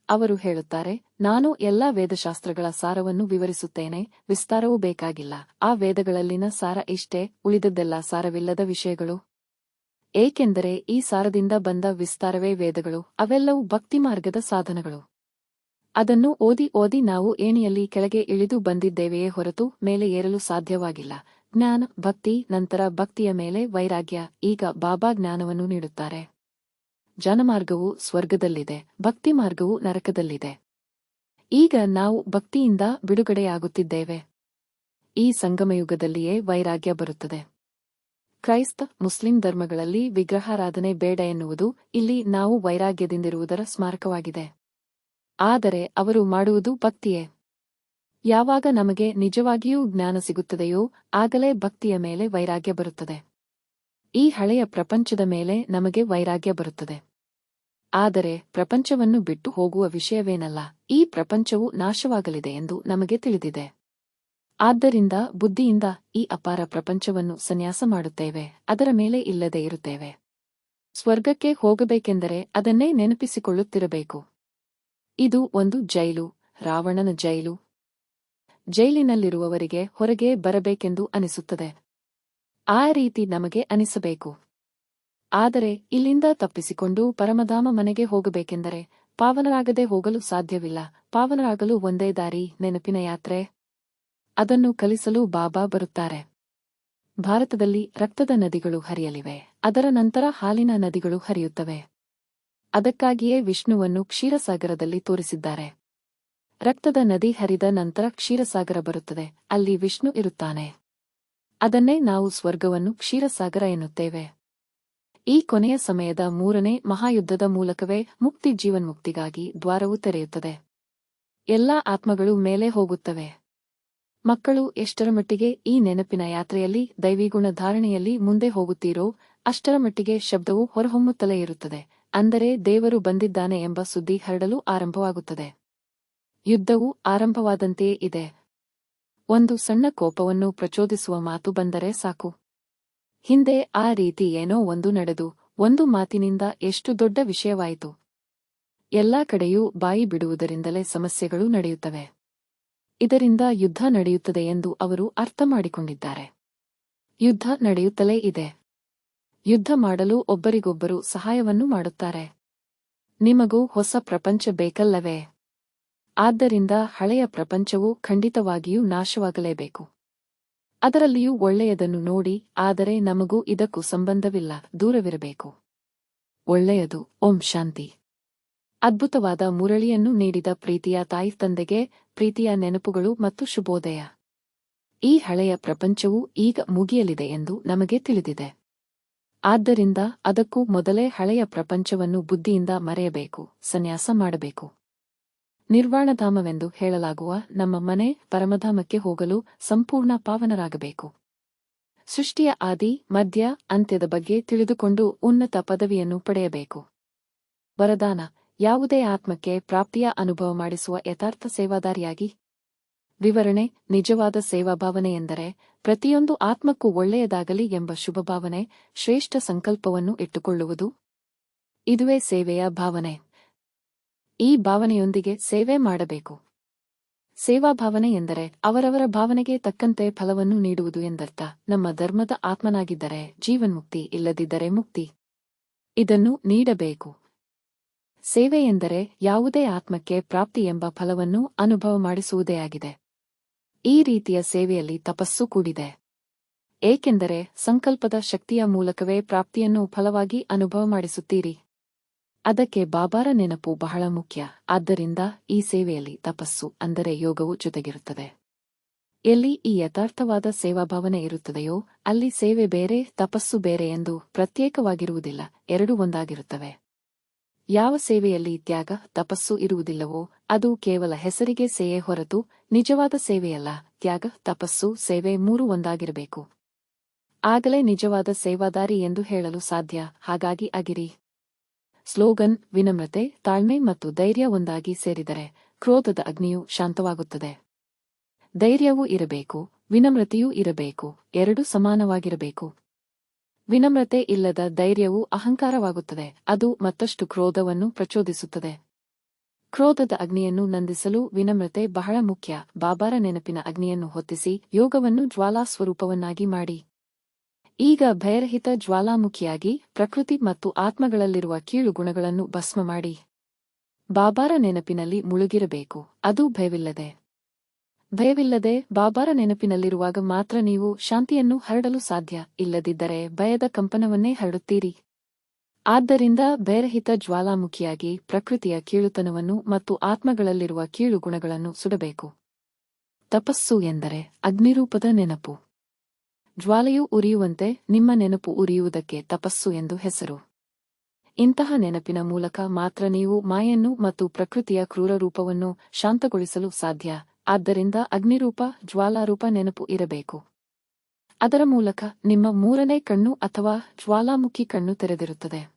ಅವರು ಹೇಳುತ್ತಾರೆ, ನಾನು ಎಲ್ಲಾ ವೇದಶಾಸ್ತ್ರಗಳ ಸಾರವನ್ನು ವಿವರಿಸುತ್ತೇನೆ, ವಿಸ್ತಾರವೂ ಬೇಕಾಗಿಲ್ಲ. ಆ ವೇದಗಳಲ್ಲಿನ ಸಾರ ಇಷ್ಟೇ, ಉಳಿದದ್ದೆಲ್ಲ ಸಾರವಿಲ್ಲದ ವಿಷಯಗಳು? ಏಕೆಂದರೆ ಈ ಸಾರದಿಂದ ಬಂದ ವಿಸ್ತಾರವೇ ವೇದಗಳು, ಅವೆಲ್ಲವೂ ಭಕ್ತಿ ಮಾರ್ಗದ ಸಾಧನಗಳು. ಅದನ್ನು ಓದಿ ಓದಿ ನಾವು ಏಣಿಯಲ್ಲಿ ಕೆಳಗೆ ಇಳಿದು ಬಂದಿದ್ದೇವೆಯೇ ಹೊರತು ಮೇಲೆ ಏರಲು ಸಾಧ್ಯವಾಗಿಲ್ಲ. ಜ್ಞಾನ, ಭಕ್ತಿ, ನಂತರ ಭಕ್ತಿಯ ಮೇಲೆ ವೈರಾಗ್ಯ, ಈಗ ಬಾಬಾ ಜ್ಞಾನವನ್ನು ನೀಡುತ್ತಾರೆ. ಜನಮಾರ್ಗವು ಸ್ವರ್ಗದಲ್ಲಿದೆ, ಭಕ್ತಿ ಮಾರ್ಗವು ನರಕದಲ್ಲಿದೆ. ಈಗ ನಾವು ಭಕ್ತಿಯಿಂದ ಬಿಡುಗಡೆಯಾಗುತ್ತಿದ್ದೇವೆ. ಈ ಸಂಗಮಯುಗದಲ್ಲಿಯೇ ವೈರಾಗ್ಯ ಬರುತ್ತದೆ. ಕ್ರೈಸ್ತ ಮುಸ್ಲಿಂ ಧರ್ಮಗಳಲ್ಲಿ ವಿಗ್ರಹಾರಾಧನೆ ಬೇಡ ಎನ್ನುವುದು ಇಲ್ಲಿ ನಾವು ವೈರಾಗ್ಯದಿಂದಿರುವುದರ ಸ್ಮಾರಕವಾಗಿದೆ. ಆದರೆ ಅವರು ಮಾಡುವುದು ಭಕ್ತಿಯೇ? ಯಾವಾಗ ನಮಗೆ ನಿಜವಾಗಿಯೂ ಜ್ಞಾನ ಸಿಗುತ್ತದೆಯೋ, ಆಗಲೇ ಭಕ್ತಿಯ ಮೇಲೆ ವೈರಾಗ್ಯ ಬರುತ್ತದೆ. ಈ ಹಳೆಯ ಪ್ರಪಂಚದ ಮೇಲೆ ನಮಗೆ ವೈರಾಗ್ಯ ಬರುತ್ತದೆ. ಆದರೆ ಪ್ರಪಂಚವನ್ನು ಬಿಟ್ಟು ಹೋಗುವ ವಿಷಯವೇನಲ್ಲ, ಈ ಪ್ರಪಂಚವು ನಾಶವಾಗಲಿದೆ ಎಂದು ನಮಗೆ ತಿಳಿದಿದೆ. ಆದ್ದರಿಂದ ಬುದ್ಧಿಯಿಂದ ಈ ಅಪಾರ ಪ್ರಪಂಚವನ್ನು ಸನ್ಯಾಸ ಮಾಡುತ್ತೇವೆ, ಅದರ ಮೇಲೆ ಇಲ್ಲದೆ ಇರುತ್ತೇವೆ. ಸ್ವರ್ಗಕ್ಕೆ ಹೋಗಬೇಕೆಂದರೆ ಅದನ್ನೇ ನೆನಪಿಸಿಕೊಳ್ಳುತ್ತಿರಬೇಕು. ಇದು ಒಂದು ಜೈಲು, ರಾವಣನ ಜೈಲು. ಜೈಲಿನಲ್ಲಿರುವವರಿಗೆ ಹೊರಗೆ ಬರಬೇಕೆಂದು ಅನಿಸುತ್ತದೆ. ಆ ರೀತಿ ನಮಗೆ ಅನಿಸಬೇಕು. ಆದರೆ ಇಲ್ಲಿಂದ ತಪ್ಪಿಸಿಕೊಂಡು ಪರಮಧಾಮ ಮನೆಗೆ ಹೋಗಬೇಕೆಂದರೆ ಪಾವನರಾಗದೆ ಹೋಗಲು ಸಾಧ್ಯವಿಲ್ಲ. ಪಾವನರಾಗಲು ಒಂದೇ ದಾರಿ ನೆನಪಿನ ಯಾತ್ರೆ. ಅದನ್ನು ಕಲಿಸಲು ಬಾಬಾ ಬರುತ್ತಾರೆ. ಭಾರತದಲ್ಲಿ ರಕ್ತದ ನದಿಗಳು ಹರಿಯಲಿವೆ. ಅದರ ನಂತರ ಹಾಲಿನ ನದಿಗಳು ಹರಿಯುತ್ತವೆ. ಅದಕ್ಕಾಗಿಯೇ ವಿಷ್ಣುವನ್ನು ಕ್ಷೀರಸಾಗರದಲ್ಲಿ ತೋರಿಸಿದ್ದಾರೆ. ರಕ್ತದ ನದಿ ಹರಿದ ನಂತರ ಕ್ಷೀರಸಾಗರ ಬರುತ್ತದೆ. ಅಲ್ಲಿ ವಿಷ್ಣು ಇರುತ್ತಾನೆ. ಅದನ್ನೇ ನಾವು ಸ್ವರ್ಗವನ್ನು ಕ್ಷೀರಸಾಗರ ಎನ್ನುತ್ತೇವೆ. ಈ ಕೊನೆಯ ಸಮಯದ ಮೂರನೇ ಮಹಾಯುದ್ಧದ ಮೂಲಕವೇ ಮುಕ್ತಿ ಜೀವನ್ಮುಕ್ತಿಗಾಗಿ ದ್ವಾರವು ತೆರೆಯುತ್ತದೆ. ಎಲ್ಲಾ ಆತ್ಮಗಳು ಮೇಲೆ ಹೋಗುತ್ತವೆ. ಮಕ್ಕಳು ಎಷ್ಟರ ಮಟ್ಟಿಗೆ ಈ ನೆನಪಿನ ಯಾತ್ರೆಯಲ್ಲಿ, ದೈವಿಗುಣ ಧಾರಣೆಯಲ್ಲಿ ಮುಂದೆ ಹೋಗುತ್ತೀರೋ, ಅಷ್ಟರ ಮಟ್ಟಿಗೆ ಶಬ್ದವು ಹೊರಹೊಮ್ಮುತ್ತಲೇ ಇರುತ್ತದೆ. ಅಂದರೆ ದೇವರು ಬಂದಿದ್ದಾನೆ ಎಂಬ ಸುದ್ದಿ ಹರಡಲು ಆರಂಭವಾಗುತ್ತದೆ. ಯುದ್ಧವು ಆರಂಭವಾದಂತೆಯೇ ಇದೆ. ಒಂದು ಸಣ್ಣ ಕೋಪವನ್ನು ಪ್ರಚೋದಿಸುವ ಮಾತು ಬಂದರೆ ಸಾಕು. ಹಿಂದೆ ಆ ರೀತಿ ಏನೋ ಒಂದು ನಡೆದು, ಒಂದು ಮಾತಿನಿಂದ ಎಷ್ಟು ದೊಡ್ಡ ವಿಷಯವಾಯಿತು. ಎಲ್ಲಾ ಕಡೆಯೂ ಬಾಯಿ ಬಿಡುವುದರಿಂದಲೇ ಸಮಸ್ಯೆಗಳು ನಡೆಯುತ್ತವೆ. ಇದರಿಂದ ಯುದ್ಧ ನಡೆಯುತ್ತದೆ ಎಂದು ಅವರು ಅರ್ಥ ಮಾಡಿಕೊಂಡಿದ್ದಾರೆ. ಯುದ್ಧ ನಡೆಯುತ್ತಲೇ ಇದೆ. ಯುದ್ಧ ಮಾಡಲು ಒಬ್ಬರಿಗೊಬ್ಬರು ಸಹಾಯವನ್ನು ಮಾಡುತ್ತಾರೆ. ನಿಮಗೂ ಹೊಸ ಪ್ರಪಂಚ ಬೇಕಲ್ಲವೇ? ಆದ್ದರಿಂದ ಹಳೆಯ ಪ್ರಪಂಚವು ಖಂಡಿತವಾಗಿಯೂ ನಾಶವಾಗಲೇಬೇಕು. ಅದರಲ್ಲಿಯೂ ಒಳ್ಳೆಯದನ್ನು ನೋಡಿ, ಆದರೆ ನಮಗೂ ಇದಕ್ಕೂ ಸಂಬಂಧವಿಲ್ಲ, ದೂರವಿರಬೇಕು. ಒಳ್ಳೆಯದು, ಓಂ ಶಾಂತಿ. ಅದ್ಭುತವಾದ ಮುರಳಿಯನ್ನು ನೀಡಿದ ಪ್ರೀತಿಯ ತಾಯಿ ತಂದೆಗೆ, ಪ್ರೀತಿಯ ನೆನಪುಗಳು ಮತ್ತು ಶುಭೋದಯ. ಈ ಹಳೆಯ ಪ್ರಪಂಚವು ಈಗ ಮುಗಿಯಲಿದೆ ಎಂದು ನಮಗೆ ತಿಳಿದಿದೆ. ಆದ್ದರಿಂದ ಅದಕ್ಕೂ ಮೊದಲೇ ಹಳೆಯ ಪ್ರಪಂಚವನ್ನು ಬುದ್ಧಿಯಿಂದ ಮರೆಯಬೇಕು, ಸನ್ಯಾಸ ಮಾಡಬೇಕು. ನಿರ್ವಾಣಧಾಮವೆಂದು ಹೇಳಲಾಗುವ ನಮ್ಮ ಮನೆ ಪರಮಧಾಮಕ್ಕೆ ಹೋಗಲು ಸಂಪೂರ್ಣ ಪಾವನರಾಗಬೇಕು. ಸೃಷ್ಟಿಯ ಆದಿ, ಮಧ್ಯ, ಅಂತ್ಯದ ಬಗ್ಗೆ ತಿಳಿದುಕೊಂಡು ಉನ್ನತ ಪದವಿಯನ್ನು ಪಡೆಯಬೇಕು. ವರದಾನ, ಯಾವುದೇ ಆತ್ಮಕ್ಕೆ ಪ್ರಾಪ್ತಿಯ ಅನುಭವ ಮಾಡಿಸುವ ಯಥಾರ್ಥ ಸೇವಾದಾರಿಯಾಗಿ. ವಿವರಣೆ, ನಿಜವಾದ ಸೇವಾ ಭಾವನೆ ಎಂದರೆ ಪ್ರತಿಯೊಂದು ಆತ್ಮಕ್ಕೂ ಒಳ್ಳೆಯದಾಗಲಿ ಎಂಬ ಶುಭಭಾವನೆ ಶ್ರೇಷ್ಠ ಸಂಕಲ್ಪವನ್ನು ಇಟ್ಟುಕೊಳ್ಳುವುದು. ಇದುವೇ ಸೇವೆಯ ಭಾವನೆ. ಈ ಭಾವನೆಯೊಂದಿಗೆ ಸೇವೆ ಮಾಡಬೇಕು. ಸೇವಾಭಾವನೆ ಎಂದರೆ ಅವರವರ ಭಾವನೆಗೆ ತಕ್ಕಂತೆ ಫಲವನ್ನು ನೀಡುವುದು ಎಂದರ್ಥ. ನಮ್ಮ ಧರ್ಮದ ಆತ್ಮನಾಗಿದ್ದರೆ ಜೀವನ್ಮುಕ್ತಿ ಇಲ್ಲದಿದ್ದರೆ ಮುಕ್ತಿ ಇದನ್ನು ನೀಡಬೇಕು. ಸೇವೆ ಎಂದರೆ ಯಾವುದೇ ಆತ್ಮಕ್ಕೆ ಪ್ರಾಪ್ತಿ ಎಂಬ ಫಲವನ್ನು ಅನುಭವ ಮಾಡಿಸುವುದೇ ಆಗಿದೆ. ಈ ರೀತಿಯ ಸೇವೆಯಲ್ಲಿ ತಪಸ್ಸು ಕೂಡಿದೆ. ಏಕೆಂದರೆ ಸಂಕಲ್ಪದ ಶಕ್ತಿಯ ಮೂಲಕವೇ ಪ್ರಾಪ್ತಿಯನ್ನು ಫಲವಾಗಿ ಅನುಭವ ಮಾಡಿಸುತ್ತೀರಿ. ಅದಕ್ಕೆ ಬಾಬಾರ ನೆನಪು ಬಹಳ ಮುಖ್ಯ. ಆದ್ದರಿಂದ ಈ ಸೇವೆಯಲ್ಲಿ ತಪಸ್ಸು ಅಂದರೆ ಯೋಗವು ಜೊತೆಗಿರುತ್ತದೆ. ಎಲ್ಲಿ ಈ ಯಥಾರ್ಥವಾದ ಸೇವಾಭಾವನೆ ಇರುತ್ತದೆಯೋ, ಅಲ್ಲಿ ಸೇವೆ ಬೇರೆ, ತಪಸ್ಸು ಬೇರೆ ಎಂದು ಪ್ರತ್ಯೇಕವಾಗಿರುವುದಿಲ್ಲ, ಎರಡೂ ಒಂದಾಗಿರುತ್ತವೆ. ಯಾವ ಸೇವೆಯಲ್ಲಿ ತ್ಯಾಗ, ತಪಸ್ಸು ಇರುವುದಿಲ್ಲವೋ, ಅದು ಕೇವಲ ಹೆಸರಿಗೆ ಸೇಯೇ ಹೊರತು ನಿಜವಾದ ಸೇವೆಯಲ್ಲ. ತ್ಯಾಗ, ತಪಸ್ಸು, ಸೇವೆ ಮೂರು ಒಂದಾಗಿರಬೇಕು. ಆಗಲೇ ನಿಜವಾದ ಸೇವಾದಾರಿ ಎಂದು ಹೇಳಲು ಸಾಧ್ಯ. ಹಾಗಾಗಿ ಅಗಿರಿ. ಸ್ಲೋಗನ್, ವಿನಮ್ರತೆ, ತಾಳ್ಮೆ ಮತ್ತು ಧೈರ್ಯ ಒಂದಾಗಿ ಸೇರಿದರೆ ಕ್ರೋಧದ ಅಗ್ನಿಯು ಶಾಂತವಾಗುತ್ತದೆ. ಧೈರ್ಯವೂ ಇರಬೇಕು, ವಿನಮ್ರತೆಯೂ ಇರಬೇಕು, ಎರಡೂ ಸಮಾನವಾಗಿರಬೇಕು. ವಿನಮ್ರತೆ ಇಲ್ಲದ ಧೈರ್ಯವು ಅಹಂಕಾರವಾಗುತ್ತದೆ, ಅದು ಮತ್ತಷ್ಟು ಕ್ರೋಧವನ್ನು ಪ್ರಚೋದಿಸುತ್ತದೆ. ಕ್ರೋಧದ ಅಗ್ನಿಯನ್ನು ನಂದಿಸಲು ವಿನಮ್ರತೆ ಬಹಳ ಮುಖ್ಯ, ಬಾಬಾರ ನೆನಪಿನ ಅಗ್ನಿಯನ್ನು ಹೊತ್ತಿಸಿ ಯೋಗವನ್ನು ಜ್ವಾಲಾ ಸ್ವರೂಪವನ್ನಾಗಿ ಮಾಡಿ. ಈಗ ಭಯರಹಿತ ಜ್ವಾಲಾಮುಖಿಯಾಗಿ ಪ್ರಕೃತಿ ಮತ್ತು ಆತ್ಮಗಳಲ್ಲಿರುವ ಕೀಳು ಗುಣಗಳನ್ನು ಭಸ್ಮ ಮಾಡಿ. ಬಾಬಾರ ನೆನಪಿನಲ್ಲಿ ಮುಳುಗಿರಬೇಕು, ಅದು ಭಯವಿಲ್ಲದೆ. ಭಯವಿಲ್ಲದೆ ಬಾಬಾರ ನೆನಪಿನಲ್ಲಿರುವಾಗ ಮಾತ್ರ ನೀವು ಶಾಂತಿಯನ್ನು ಹರಡಲು ಸಾಧ್ಯ, ಇಲ್ಲದಿದ್ದರೆ ಭಯದ ಕಂಪನವನ್ನೇ ಹರಡುತ್ತೀರಿ. ಆದ್ದರಿಂದ ಭಯರಹಿತ ಜ್ವಾಲಾಮುಖಿಯಾಗಿ ಪ್ರಕೃತಿಯ ಕೀಳುತನವನ್ನು ಮತ್ತು ಆತ್ಮಗಳಲ್ಲಿರುವ ಕೀಳು ಗುಣಗಳನ್ನು ಸುಡಬೇಕು. ತಪಸ್ಸು ಎಂದರೆ ಅಗ್ನಿರೂಪದ ನೆನಪು. ಜ್ವಾಲೆಯು ಉರಿಯುವಂತೆ ನಿಮ್ಮ ನೆನಪು ಉರಿಯುವುದಕ್ಕೆ ತಪಸ್ಸು ಎಂದು ಹೆಸರು. ಇಂತಹ ನೆನಪಿನ ಮೂಲಕ ಮಾತ್ರ ನೀವು ಮಾಯನ್ನು ಮತ್ತು ಪ್ರಕೃತಿಯ ಕ್ರೂರ ರೂಪವನ್ನು ಶಾಂತಗೊಳಿಸಲು ಸಾಧ್ಯ. ಆದ್ದರಿಂದ ಅಗ್ನಿರೂಪ, ಜ್ವಾಲಾರೂಪ ನೆನಪು ಇರಬೇಕು. ಅದರ ಮೂಲಕ ನಿಮ್ಮ ಮೂರನೇ ಕಣ್ಣು ಅಥವಾ ಜ್ವಾಲಾಮುಖಿ ಕಣ್ಣು ತೆರೆದಿರುತ್ತದೆ.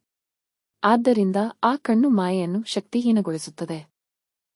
ಆದ್ದರಿಂದ ಆ ಕಣ್ಣು ಮಾಯೆಯನ್ನು ಶಕ್ತಿಹೀನಗೊಳಿಸುತ್ತದೆ.